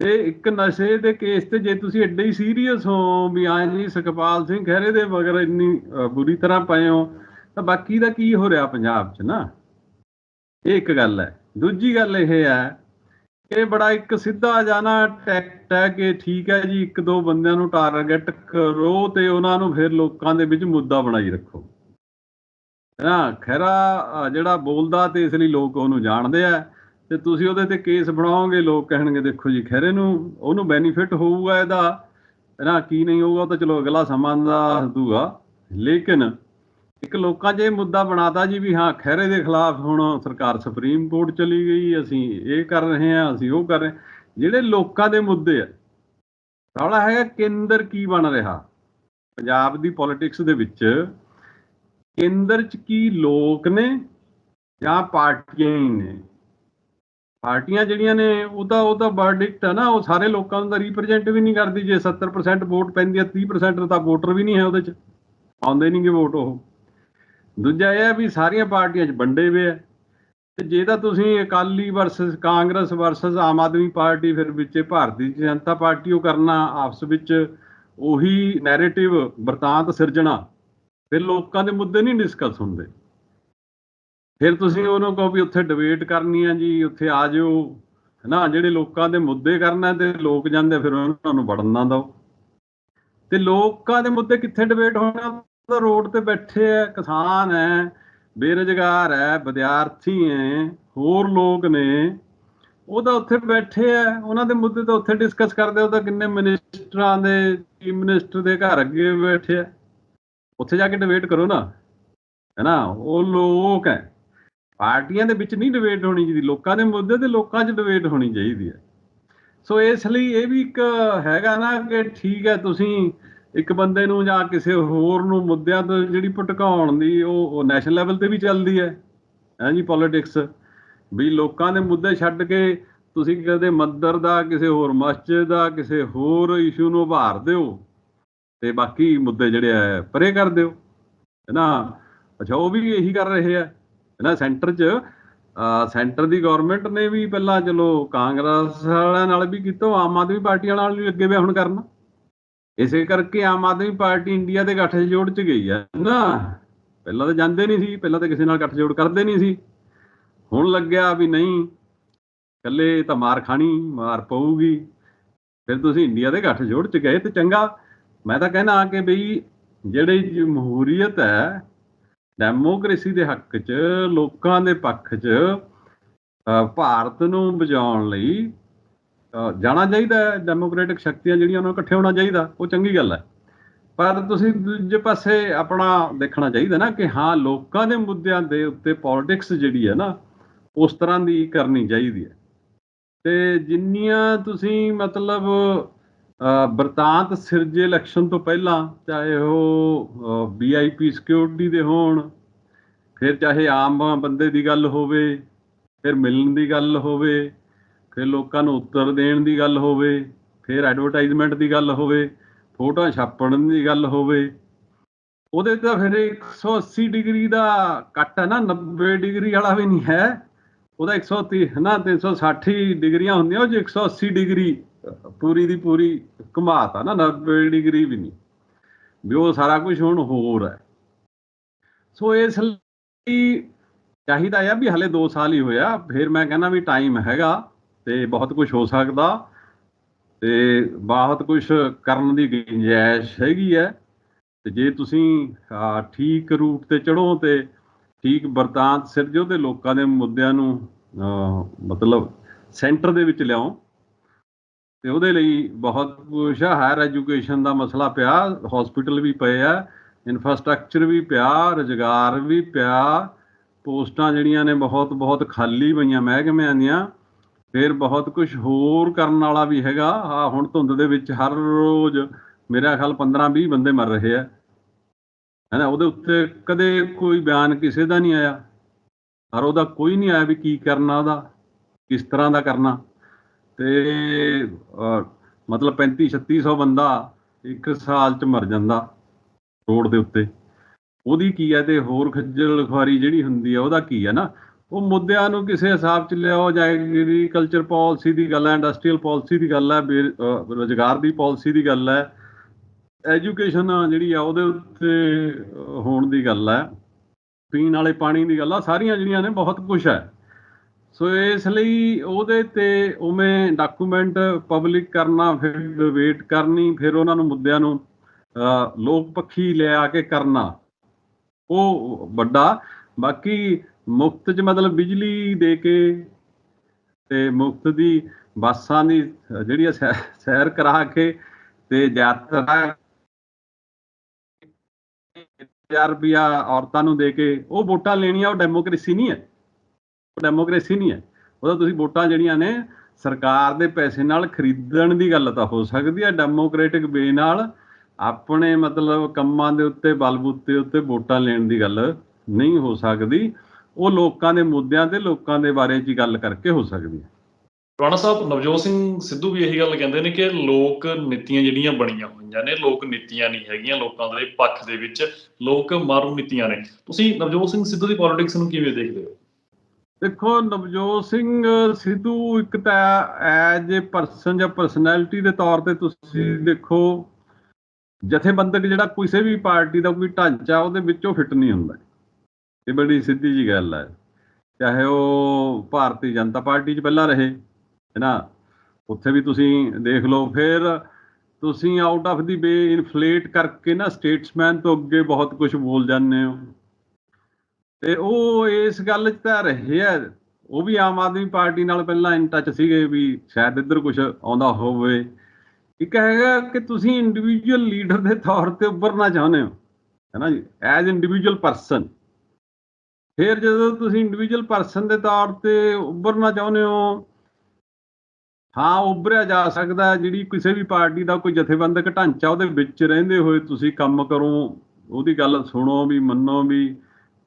ਤੇ ਇੱਕ ਨਸ਼ੇ ਦੇ ਕੇਸ ਤੇ ਜੇ ਤੁਸੀਂ ਐਡੇ ਹੀ ਸੀਰੀਅਸ ਹੋ ਵੀ ਹਾਂ ਜੀ, ਸੁਖਪਾਲ ਸਿੰਘ ਖਹਿਰੇ ਦੇ ਮਗਰ ਇੰਨੀ ਬੁਰੀ ਤਰ੍ਹਾਂ ਪਏ ਹੋ, ਤਾਂ ਬਾਕੀ ਦਾ ਕੀ ਹੋ ਰਿਹਾ ਪੰਜਾਬ 'ਚ ਨਾ? ਇਹ ਇੱਕ ਗੱਲ ਹੈ। ਦੂਜੀ ਗੱਲ ਇਹ ਹੈ ਇਹ ਬੜਾ ਇੱਕ ਸਿੱਧਾ ਜਾਣਾ ਟੈਕਟ ਹੈ ਕਿ ਠੀਕ ਹੈ ਜੀ, ਇੱਕ ਦੋ ਬੰਦਿਆਂ ਨੂੰ ਟਾਰਗੇਟ ਕਰੋ ਤੇ ਉਹਨਾਂ ਨੂੰ ਫਿਰ ਲੋਕਾਂ ਦੇ ਵਿੱਚ ਮੁੱਦਾ ਬਣਾਈ ਰੱਖੋ। ਨਾ ਖੈਰਾ ਜਿਹੜਾ ਬੋਲਦਾ ਤੇ ਇਸ ਲਈ ਲੋਕ ਉਹਨੂੰ ਜਾਣਦੇ ਆ। ਤੇ ਤੁਸੀਂ ਉਹਦੇ ਤੇ ਕੇਸ ਬਣਾਓਗੇ, ਲੋਕ ਕਹਿਣਗੇ, ਦੇਖੋ ਜੀ ਖੈਰੇ ਨੂੰ ਉਹਨੂੰ ਬੈਨੀਫਿਟ ਹੋਊਗਾ ਇਹਦਾ। ਨਾ ਕੀ ਨਹੀਂ ਹੋਊਗਾ ਤਾਂ ਚਲੋ ਅਗਲਾ ਸਮਾਂ ਦਾ ਦੂਗਾ ਲੇਕਿਨ ਇੱਕ ਲੋਕਾਂ 'ਚ ਇਹ ਮੁੱਦਾ ਬਣਾਤਾ ਜੀ ਵੀ ਹਾਂ, ਖਹਿਰੇ ਦੇ ਖਿਲਾਫ ਹੁਣ ਸਰਕਾਰ ਸੁਪਰੀਮ ਕੋਰਟ ਚਲੀ ਗਈ, ਅਸੀਂ ਇਹ ਕਰ ਰਹੇ ਹਾਂ, ਅਸੀਂ ਉਹ ਕਰ ਰਹੇ ਹਾਂ। ਜਿਹੜੇ ਲੋਕਾਂ ਦੇ ਮੁੱਦੇ ਆ, ਸਾਲਾ ਹੈਗਾ ਕੇਂਦਰ ਕੀ ਬਣ ਰਿਹਾ? ਪੰਜਾਬ ਦੀ ਪੋਲਿਟਿਕਸ ਦੇ ਵਿੱਚ ਕੇਂਦਰ 'ਚ ਕੀ ਲੋਕ ਨੇ ਜਾਂ ਪਾਰਟੀਆਂ ਹੀ ਨੇ? ਪਾਰਟੀਆਂ ਜਿਹੜੀਆਂ ਨੇ, ਉਹ ਤਾਂ ਉਹ ਤਾਂ ਵਰਡਿਕਟ ਹੈ ਨਾ, ਉਹ ਸਾਰੇ ਲੋਕਾਂ ਨੂੰ ਤਾਂ ਰਿਪਰੈਜ਼ੈਂਟ ਵੀ ਨਹੀਂ ਕਰਦੀ। ਜੇ 70% ਵੋਟ ਪੈਂਦੀ ਹੈ 30% ਤਾਂ ਵੋਟਰ ਵੀ ਨਹੀਂ ਹੈ ਉਹਦੇ 'ਚ। ਆਉਂਦੇ ਨਹੀਂਗੇ ਵੋਟ ਉਹ। ਦੂਜਾ ਇਹ ਹੈ ਵੀ ਸਾਰੀਆਂ ਪਾਰਟੀਆਂ 'ਚ ਵੰਡੇ ਹੋਏ ਆ। ਤੇ ਜੇ ਤਾਂ ਤੁਸੀਂ Akali versus Congress versus Aam Aadmi party ਫਿਰ ਵਿੱਚੇ ਭਾਰਤੀ ਜਨਤਾ ਪਾਰਟੀ ਉਹ ਕਰਨਾ, ਆਪਸ ਵਿੱਚ ਉਹੀ ਨੈਰੇਟਿਵ ਵਰਤਾਂਤ ਸਿਰਜਣਾ, ਫਿਰ ਲੋਕਾਂ ਦੇ ਮੁੱਦੇ ਨਹੀਂ ਡਿਸਕਸ ਹੁੰਦੇ। ਫਿਰ ਤੁਸੀਂ ਉਹਨੂੰ ਕਹੋ ਵੀ ਉੱਥੇ ਡਿਬੇਟ ਕਰਨੀ ਆ ਜੀ, ਉੱਥੇ ਆ ਜਿਓ, ਹਨਾ, ਜਿਹੜੇ ਲੋਕਾਂ ਦੇ ਮੁੱਦੇ ਕਰਨਾ ਤੇ ਲੋਕ ਜਾਂਦੇ ਫਿਰ ਉਹਨਾਂ ਨੂੰ ਵੜਨ ਨਾ ਦਿਓ। ਤੇ ਲੋਕਾਂ ਦੇ ਮੁੱਦੇ ਕਿੱਥੇ ਡਿਬੇਟ ਹੋਣਾ? ਤਾਂ ਰੋਡ ਤੇ ਬੈਠੇ ਆ, ਕਿਸਾਨ ਹੈ ਬੇਰੁਜ਼ਗਾਰ ਹੈ ਵਿਦਿਆਰਥੀ ਹੈ ਹੋਰ ਲੋਕ ਨੇ। ਉਹ ਤਾਂ ਉੱਥੇ ਬੈਠੇ ਆ, ਉਹਨਾਂ ਦੇ ਮੁੱਦੇ ਤਾਂ ਉੱਥੇ ਡਿਸਕਸ ਕਰਦੇ ਉਹ ਤਾਂ ਕਿੰਨੇ ਮਿਨਿਸਟਰਾਂ ਦੇ ਚੀਫ ਮਿਨਿਸਟਰ ਦੇ ਘਰ ਅੱਗੇ ਬੈਠੇ ਆ। ਉੱਥੇ ਜਾ ਕੇ ਡਿਬੇਟ ਕਰੋ ਨਾ ਹੈਨਾ ਉਹ ਲੋਕ ਹੈ ਪਾਰਟੀਆਂ ਦੇ ਵਿੱਚ ਨਹੀਂ ਡਿਬੇਟ ਹੋਣੀ ਚਾਹੀਦੀ, ਲੋਕਾਂ ਦੇ ਮੁੱਦੇ ਤੇ ਲੋਕਾਂ 'ਚ ਡਿਬੇਟ ਹੋਣੀ ਚਾਹੀਦੀ ਹੈ ਸੋ ਇਸ ਲਈ ਇਹ ਵੀ ਇੱਕ ਹੈਗਾ ਨਾ ਕਿ ਠੀਕ ਹੈ ਤੁਸੀਂ ਇੱਕ ਬੰਦੇ ਨੂੰ ਜਾਂ ਕਿਸੇ ਹੋਰ ਨੂੰ ਮੁੱਦਿਆਂ ਤੋਂ ਜਿਹੜੀ ਭਟਕਾਉਣ ਦੀ ਉਹ ਨੈਸ਼ਨਲ ਲੈਵਲ ਤੇ ਵੀ ਚੱਲਦੀ ਹੈ। ਹੈ ਜੀ ਪੋਲਿਟਿਕਸ ਵੀ ਲੋਕਾਂ ਦੇ ਮੁੱਦੇ ਛੱਡ ਕੇ ਤੁਸੀਂ ਕਦੇ ਮੰਦਰ ਦਾ, ਕਿਸੇ ਹੋਰ ਮਸਜਿਦ ਦਾ, ਕਿਸੇ ਹੋਰ ਇਸ਼ੂ ਨੂੰ ਉਭਾਰ ਦਿਓ ਤੇ ਬਾਕੀ ਮੁੱਦੇ ਜਿਹੜੇ ਆ, ਪਰੇ ਕਰ ਦਿਓ। ਹੈ ਨਾ? ਅੱਛਾ, ਉਹ ਵੀ ਇਹੀ ਕਰ ਰਹੇ ਆ। ਹੈ ਨਾ? ਸੈਂਟਰ 'ਚ ਸੈਂਟਰ ਦੀ ਗਵਰਨਮੈਂਟ ਨੇ ਵੀ ਪਹਿਲਾਂ ਚਲੋ ਕਾਂਗਰਸ ਵਾਲਿਆਂ ਨਾਲ ਵੀ ਕੀਤਾ ਆਮ ਆਦਮੀ ਪਾਰਟੀ ਵਾਲਿਆਂ ਨਾਲ ਵੀ ਅੱਗੇ ਵੀ ਹੁਣ ਕਰਨ। ਇਸੇ ਕਰਕੇ ਆਮ ਆਦਮੀ ਪਾਰਟੀ ਇੰਡੀਆ ਦੇ ਗੱਠਜੋੜ 'ਚ ਗਈ ਹੈ ਨਾ। ਪਹਿਲਾਂ ਤਾਂ ਜਾਂਦੇ ਨਹੀਂ ਸੀ, ਪਹਿਲਾਂ ਤਾਂ ਕਿਸੇ ਨਾਲ ਗੱਠਜੋੜ ਕਰਦੇ ਨਹੀਂ ਸੀ। ਹੁਣ ਲੱਗਿਆ ਵੀ ਨਹੀਂ, ਇਕੱਲੇ ਤਾਂ ਮਾਰ ਖਾਣੀ, ਮਾਰ ਪਊਗੀ। ਫਿਰ ਤੁਸੀਂ ਇੰਡੀਆ ਦੇ ਗੱਠਜੋੜ 'ਚ ਗਏ ਤੇ ਚੰਗਾ। ਮੈਂ ਤਾਂ ਕਹਿਣਾ ਕਿ ਬਈ ਜਿਹੜੀ ਜਮਹੂਰੀਅਤ ਹੈ, ਡੈਮੋਕ੍ਰੇਸੀ ਦੇ ਹੱਕ 'ਚ, ਲੋਕਾਂ ਦੇ ਪੱਖ 'ਚ ਭਾਰਤ ਨੂੰ ਬਚਾਉਣ ਲਈ ਜਾਣਾ ਚਾਹੀਦਾ ਹੈ ਡੈਮੋਕ੍ਰੈਟਿਕ ਸ਼ਕਤੀਆਂ ਜਿਹੜੀਆਂ ਉਹਨਾਂ ਨੂੰ ਇਕੱਠੇ ਹੋਣਾ ਚਾਹੀਦਾ ਉਹ ਚੰਗੀ ਗੱਲ ਹੈ। ਪਰ ਤੁਸੀਂ ਦੂਜੇ ਪਾਸੇ ਆਪਣਾ ਦੇਖਣਾ ਚਾਹੀਦਾ ਨਾ ਕਿ ਹਾਂ ਲੋਕਾਂ ਦੇ ਮੁੱਦਿਆਂ ਦੇ ਉੱਤੇ ਪੋਲਿਟਿਕਸ ਜਿਹੜੀ ਹੈ ਨਾ ਉਸ ਤਰ੍ਹਾਂ ਦੀ ਕਰਨੀ ਚਾਹੀਦੀ ਹੈ। ਤੇ ਜਿੰਨੀਆਂ ਤੁਸੀਂ ਮਤਲਬ ਅ, ਬਰਤਾਂਤ ਸਿਰਜੇ ਇਲੈਕਸ਼ਨ ਤੋਂ ਪਹਿਲਾਂ ਚਾਹੇ ਉਹ ਵੀਆਈਪੀ ਸਿਕਿਉਰਿਟੀ ਦੇ ਹੋਣ ਫਿਰ ਚਾਹੇ ਆਮ ਬੰਦੇ ਦੀ ਗੱਲ ਹੋਵੇ ਫਿਰ ਮਿਲਣ ਦੀ ਗੱਲ ਹੋਵੇ ਫਿਰ ਲੋਕਾਂ ਨੂੰ ਉੱਤਰ ਦੇਣ ਦੀ ਗੱਲ ਹੋਵੇ, ਫਿਰ ਐਡਵਰਟਾਈਜ਼ਮੈਂਟ ਦੀ ਗੱਲ ਹੋਵੇ, ਫੋਟੋਆਂ ਛਾਪਣ ਦੀ ਗੱਲ ਹੋਵੇ। ਉਹਦੇ ਤਾਂ ਫਿਰ 180 ਡਿਗਰੀ ਦਾ ਕੱਟ ਹੈ ਨਾ 90 ਡਿਗਰੀ ਵਾਲਾ ਵੀ ਨਹੀਂ ਹੈ। ਉਹਦਾ 130 ਨਾ 360 ਡਿਗਰੀਆਂ ਹੁੰਦੀਆਂ, ਉਹ 'ਚ 180 ਡਿਗਰੀ ਪੂਰੀ ਦੀ ਪੂਰੀ ਘੁਮਾਤਾ ਨਾ 90 ਡਿਗਰੀ ਵੀ ਨਹੀਂ। ਵੀ ਉਹ ਸਾਰਾ ਕੁਝ ਹੁਣ ਹੋਰ ਹੈ। ਸੋ ਇਸ ਲਈ ਚਾਹੀਦਾ ਆ ਵੀ ਹਲੇ 2 ਸਾਲ ਹੀ ਹੋਇਆ, ਫਿਰ ਮੈਂ ਕਹਿੰਦਾ ਵੀ ਟਾਈਮ ਹੈਗਾ। ਤੇ ਬਹੁਤ ਕੁਝ ਹੋ ਸਕਦਾ। ਤੇ ਬਹੁਤ ਕੁਝ ਕਰਨ ਦੀ ਗੁੰਜਾਇਸ਼ ਹੈਗੀ ਹੈ। ਤੇ ਜੇ ਤੁਸੀਂ ਠੀਕ ਰੂਟ ਤੇ ਚੜੋ ਤੇ ਠੀਕ ਵਰਤਾਂਤ ਸਿਰਜੋ ਤੇ ਲੋਕਾਂ ਦੇ ਮੁੱਦਿਆਂ ਨੂੰ ਮਤਲਬ ਸੈਂਟਰ ਦੇ ਵਿੱਚ ਲਿਆਓ। ਤੇ ਉਹਦੇ ਲਈ ਬਹੁਤ ਕੁਛ ਆ। ਹਾਇਰ ਐਜੂਕੇਸ਼ਨ ਦਾ ਮਸਲਾ ਪਿਆ, ਹਸਪੀਟਲ ਵੀ ਪਏ ਆ, ਇਨਫਰਾਸਟ੍ਰਕਚਰ ਵੀ ਪਿਆ, ਰੁਜ਼ਗਾਰ ਵੀ ਪਿਆ। ਪੋਸਟਾਂ ਜਿਹੜੀਆਂ ਨੇ ਬਹੁਤ ਬਹੁਤ ਖਾਲੀ ਪਈਆਂ, ਮਹਿਕਮਿਆਂ ਦੀਆਂ। ਫਿਰ ਬਹੁਤ ਕੁਝ ਹੋਰ ਕਰਨ ਵਾਲਾ ਵੀ ਹੈਗਾ। ਆ ਹੁਣ ਧੁੰਦ ਦੇ ਵਿੱਚ ਹਰ ਰੋਜ਼ ਮੇਰਾ ਖਿਆਲ 15 20 ਬੰਦੇ ਮਰ ਰਹੇ ਆ। ਹੈਨਾ ਉਹਦੇ ਉੱਤੇ ਕਦੇ ਕੋਈ ਬਿਆਨ ਕਿਸੇ ਦਾ ਨਹੀਂ ਆਇਆ। ਔਰ ਉਹਦਾ ਕੋਈ ਨਹੀਂ ਆਇਆ ਵੀ ਕੀ ਕਰਨਾ ਉਹਦਾ ਕਿਸ ਤਰ੍ਹਾਂ ਦਾ ਕਰਨਾ। ਤੇ ਅਹ, ਮਤਲਬ 35 3600 ਬੰਦਾ ਇੱਕ ਸਾਲ ਚ ਮਰ ਜਾਂਦਾ ਰੋਡ ਦੇ ਉੱਤੇ। ਉਹਦੀ ਕੀ ਹੈ ਤੇ ਹੋਰ ਖੱਜਲ ਖੁਆਰੀ ਜਿਹੜੀ ਹੁੰਦੀ ਹੈ ਉਹਦਾ ਕੀ ਹੈ ਨਾ? ਉਹ ਮੁੱਦਿਆਂ ਨੂੰ ਕਿਸੇ ਹਿਸਾਬ ਚ ਲਿਆਓ ਜਾਂ ਐਗਰੀਕਲਚਰ ਪਾਲਿਸੀ ਦੀ ਗੱਲ ਹੈ ਇੰਡਸਟਰੀਅਲ ਪਾਲਿਸੀ ਦੀ ਗੱਲ ਹੈ, ਬੇ- ਰੁਜ਼ਗਾਰ ਦੀ ਪਾਲਿਸੀ ਦੀ ਗੱਲ ਹੈ ਐਜੂਕੇਸ਼ਨ ਜਿਹੜੀ ਆ ਉਹਦੇ ਉੱਤੇ ਹੋਣ ਦੀ ਗੱਲ ਹੈ, ਪੀਣ ਵਾਲੇ ਪਾਣੀ ਦੀ ਗੱਲ ਆ, ਸਾਰੀਆਂ ਜਿਹੜੀਆਂ ਨੇ ਬਹੁਤ ਕੁਝ ਹੈ। ਸੋ ਇਸ ਲਈ ਉਹਦੇ ਤੇ ਉਵੇਂ ਡਾਕੂਮੈਂਟ ਪਬਲਿਕ ਕਰਨਾ, ਫਿਰ ਵੇਟ ਕਰਨੀ, ਫਿਰ ਉਹਨਾਂ ਨੂੰ ਮੁੱਦਿਆਂ ਨੂੰ ਲੋਕ ਪੱਖੀ ਲਿਆ ਕੇ ਕਰਨਾ, ਉਹ ਵੱਡਾ। ਬਾਕੀ ਮੁਫਤ ਚ ਮਤਲਬ ਬਿਜਲੀ ਦੇ ਕੇ ਤੇ ਮੁਫਤ ਦੀ ਬੱਸਾਂ ਦੀ ਜਿਹੜੀ ਆ ਸੈ- ਸੈਰ ਕਰਾ ਕੇ ਤੇ ਯਾਤਰਾ 1000 ਰੁਪਿਆ ਔਰਤਾਂ ਨੂੰ ਦੇ ਕੇ, ਉਹ ਵੋਟਾਂ ਲੈਣੀਆਂ, ਉਹ ਡੈਮੋਕ੍ਰੇਸੀ ਨਹੀਂ ਹੈ। ਉਹ ਡੈਮੋਕ੍ਰੇਸੀ ਨਹੀਂ ਹੈ। ਉਹਦਾ ਤੁਸੀਂ ਵੋਟਾਂ ਜਿਹੜੀਆਂ ਨੇ, ਸਰਕਾਰ ਦੇ ਪੈਸੇ ਨਾਲ ਖਰੀਦਣ ਦੀ ਗੱਲ ਤਾਂ ਹੋ ਸਕਦੀ ਹੈ। ਡੈਮੋਕ੍ਰੈਟਿਕ ਵੇ ਨਾਲ ਆਪਣੇ ਮਤਲਬ ਕੰਮਾਂ ਦੇ ਉੱਤੇ ਬਲਬੂਤੇ ਉੱਤੇ ਵੋਟਾਂ ਲੈਣ ਦੀ ਗੱਲ ਨਹੀਂ ਹੋ ਸਕਦੀ। ਉਹ ਲੋਕਾਂ ਦੇ ਮੁੱਦਿਆਂ ਤੇ ਲੋਕਾਂ ਦੇ ਬਾਰੇ 'ਚ ਗੱਲ ਕਰਕੇ ਹੋ ਸਕਦੀ ਹੈ। ਰਾਣਾ ਸਾਹਿਬ ਨਵਜੋਤ ਸਿੰਘ ਸਿੱਧੂ ਵੀ ਇਹੀ ਗੱਲ ਕਹਿੰਦੇ ਨੇ ਕਿ ਲੋਕ ਨੀਤੀਆਂ ਜਿਹੜੀਆਂ ਬਣੀਆਂ ਹੋਈਆਂ ਨੇ ਲੋਕ ਨੀਤੀਆਂ ਨਹੀਂ ਹੈਗੀਆਂ ਲੋਕਾਂ ਦੇ ਪੱਖ ਦੇ ਵਿੱਚ ਲੋਕ ਮਾਰੂ ਨੀਤੀਆਂ ਨੇ। ਤੁਸੀਂ ਨਵਜੋਤ ਸਿੰਘ ਸਿੱਧੂ ਦੀ ਪੋਲਿਟਿਕਸ ਨੂੰ ਕਿਵੇਂ ਦੇਖਦੇ ਹੋ? ਦੇਖੋ ਨਵਜੋਤ ਸਿੰਘ ਸਿੱਧੂ ਇੱਕ ਤਾਂ ਐਜ ਏ ਪਰਸਨ ਜਾਂ ਪਰਸਨੈਲਿਟੀ ਦੇ ਤੌਰ ਤੇ ਤੁਸੀਂ ਦੇਖੋ ਜਥੇਬੰਦਕ ਜਿਹੜਾ ਕਿਸੇ ਵੀ ਪਾਰਟੀ ਦਾ ਕੋਈ ਢਾਂਚਾ ਉਹਦੇ ਵਿੱਚੋਂ ਫਿੱਟ ਨਹੀਂ ਹੁੰਦਾ। ਇਹ ਬੜੀ ਸਿੱਧੀ ਜੀ ਗੱਲ ਹੈ ਚਾਹੇ ਉਹ ਭਾਰਤੀ ਜਨਤਾ ਪਾਰਟੀ 'ਚ ਪਹਿਲਾਂ ਰਹੇ ਹੈ ਨਾ ਉੱਥੇ ਵੀ ਤੁਸੀਂ ਦੇਖ ਲਓ, ਫਿਰ ਤੁਸੀਂ ਆਊਟ ਆਫ ਦੀ ਵੇ ਇਨਫਲੇਟ ਕਰਕੇ ਨਾ ਸਟੇਟਸਮੈਨ ਤੋਂ ਅੱਗੇ ਬਹੁਤ ਕੁਝ ਬੋਲ ਜਾਂਦੇ ਹੋ। ਤੇ ਉਹ ਇਸ ਗੱਲ 'ਚ ਤਾਂ ਰਹੇ ਆ, ਉਹ ਵੀ ਆਮ ਆਦਮੀ ਪਾਰਟੀ ਨਾਲ ਪਹਿਲਾਂ ਇਨ ਟੱਚ ਸੀਗੇ ਵੀ ਸ਼ਾਇਦ ਇੱਧਰ ਕੁਝ ਆਉਂਦਾ ਹੋਵੇ। ਇੱਕ ਹੈਗਾ ਕਿ ਤੁਸੀਂ ਇੰਡੀਵਿਜੂਅਲ ਲੀਡਰ ਦੇ ਤੌਰ ਤੇ ਉੱਭਰਨਾ ਚਾਹੁੰਦੇ ਹੋ ਹੈ ਨਾ ਜੀ? ਐਜ਼ ਇੰਡੀਵਿਜੂਅਲ ਪਰਸਨ ਫਿਰ ਜਦੋਂ ਤੁਸੀਂ ਇੰਡੀਵਿਜੂਅਲ ਪਰਸਨ ਦੇ ਤੌਰ ਤੇ ਉੱਭਰਨਾ ਚਾਹੁੰਦੇ ਹੋ, ਹਾਂ, ਉੱਭਰਿਆ ਜਾ ਸਕਦਾ ਜਿਹੜੀ ਕਿਸੇ ਵੀ ਪਾਰਟੀ ਦਾ ਕੋਈ ਜਥੇਬੰਦਕ ਢਾਂਚਾ ਉਹਦੇ ਵਿੱਚ ਰਹਿੰਦੇ ਹੋਏ ਤੁਸੀਂ ਕੰਮ ਕਰੋ, ਉਹਦੀ ਗੱਲ ਸੁਣੋ ਵੀ, ਮੰਨੋ ਵੀ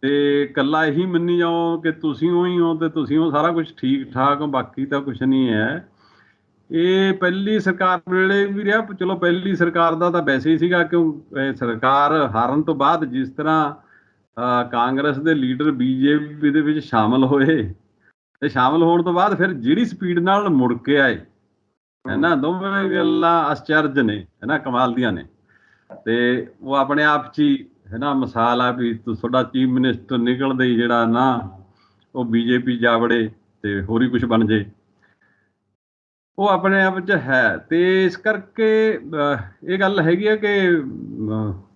ਤੇ ਕੱਲਾ ਇਹੀ ਮੰਨੀ ਜਾਓ ਕਿ ਤੁਸੀਂ ਉਹੀ ਹੋ ਤੇ ਤੁਸੀਂ ਉਹ ਸਾਰਾ ਕੁਝ ਠੀਕ ਠਾਕ ਹੋ ਬਾਕੀ ਤਾਂ ਕੁਝ ਨਹੀਂ ਹੈ। ਇਹ ਪਹਿਲੀ ਸਰਕਾਰ ਵੇਲੇ ਵੀ ਰਿਹਾ। ਚਲੋ, ਪਹਿਲੀ ਸਰਕਾਰ ਦਾ ਤਾਂ ਵੈਸੇ ਹੀ ਸੀਗਾ ਕਿਉਂ ਸਰਕਾਰ ਹਾਰਨ ਤੋਂ ਬਾਅਦ ਜਿਸ ਤਰ੍ਹਾਂ ਕਾਂਗਰਸ ਦੇ ਲੀਡਰ ਬੀਜੇਪੀ ਦੇ ਵਿੱਚ ਸ਼ਾਮਲ ਹੋਏ। ਤੇ ਸ਼ਾਮਲ ਹੋਣ ਤੋਂ ਬਾਅਦ ਫਿਰ ਜਿਹੜੀ ਸਪੀਡ ਨਾਲ ਮੁੜ ਕੇ ਆਏ, ਹੈ ਨਾ, ਦੋਵੇਂ ਗੱਲਾਂ ਅਚਰਜ ਨੇ, ਹੈ ਨਾ, ਕਮਾਲ ਦੀਆਂ ਨੇ। ਤੇ ਉਹ ਆਪਣੇ ਆਪ 'ਚ ਹੀ, ਹੈ ਨਾ, ਮਿਸਾਲ ਆ ਵੀ ਤੁਹਾਡਾ ਚੀਫ ਮਿਨਿਸਟਰ ਨਿਕਲਦੇ ਹੀ ਜਿਹੜਾ ਨਾ, ਉਹ ਬੀਜੇਪੀ ਜਾ ਵੜੇ ਤੇ ਹੋਰ ਹੀ ਕੁਝ ਬਣ ਜੇ। ਉਹ ਆਪਣੇ ਆਪ 'ਚ ਹੈ। ਤੇ ਇਸ ਕਰਕੇ ਇਹ ਗੱਲ ਹੈਗੀ ਹੈ ਕਿ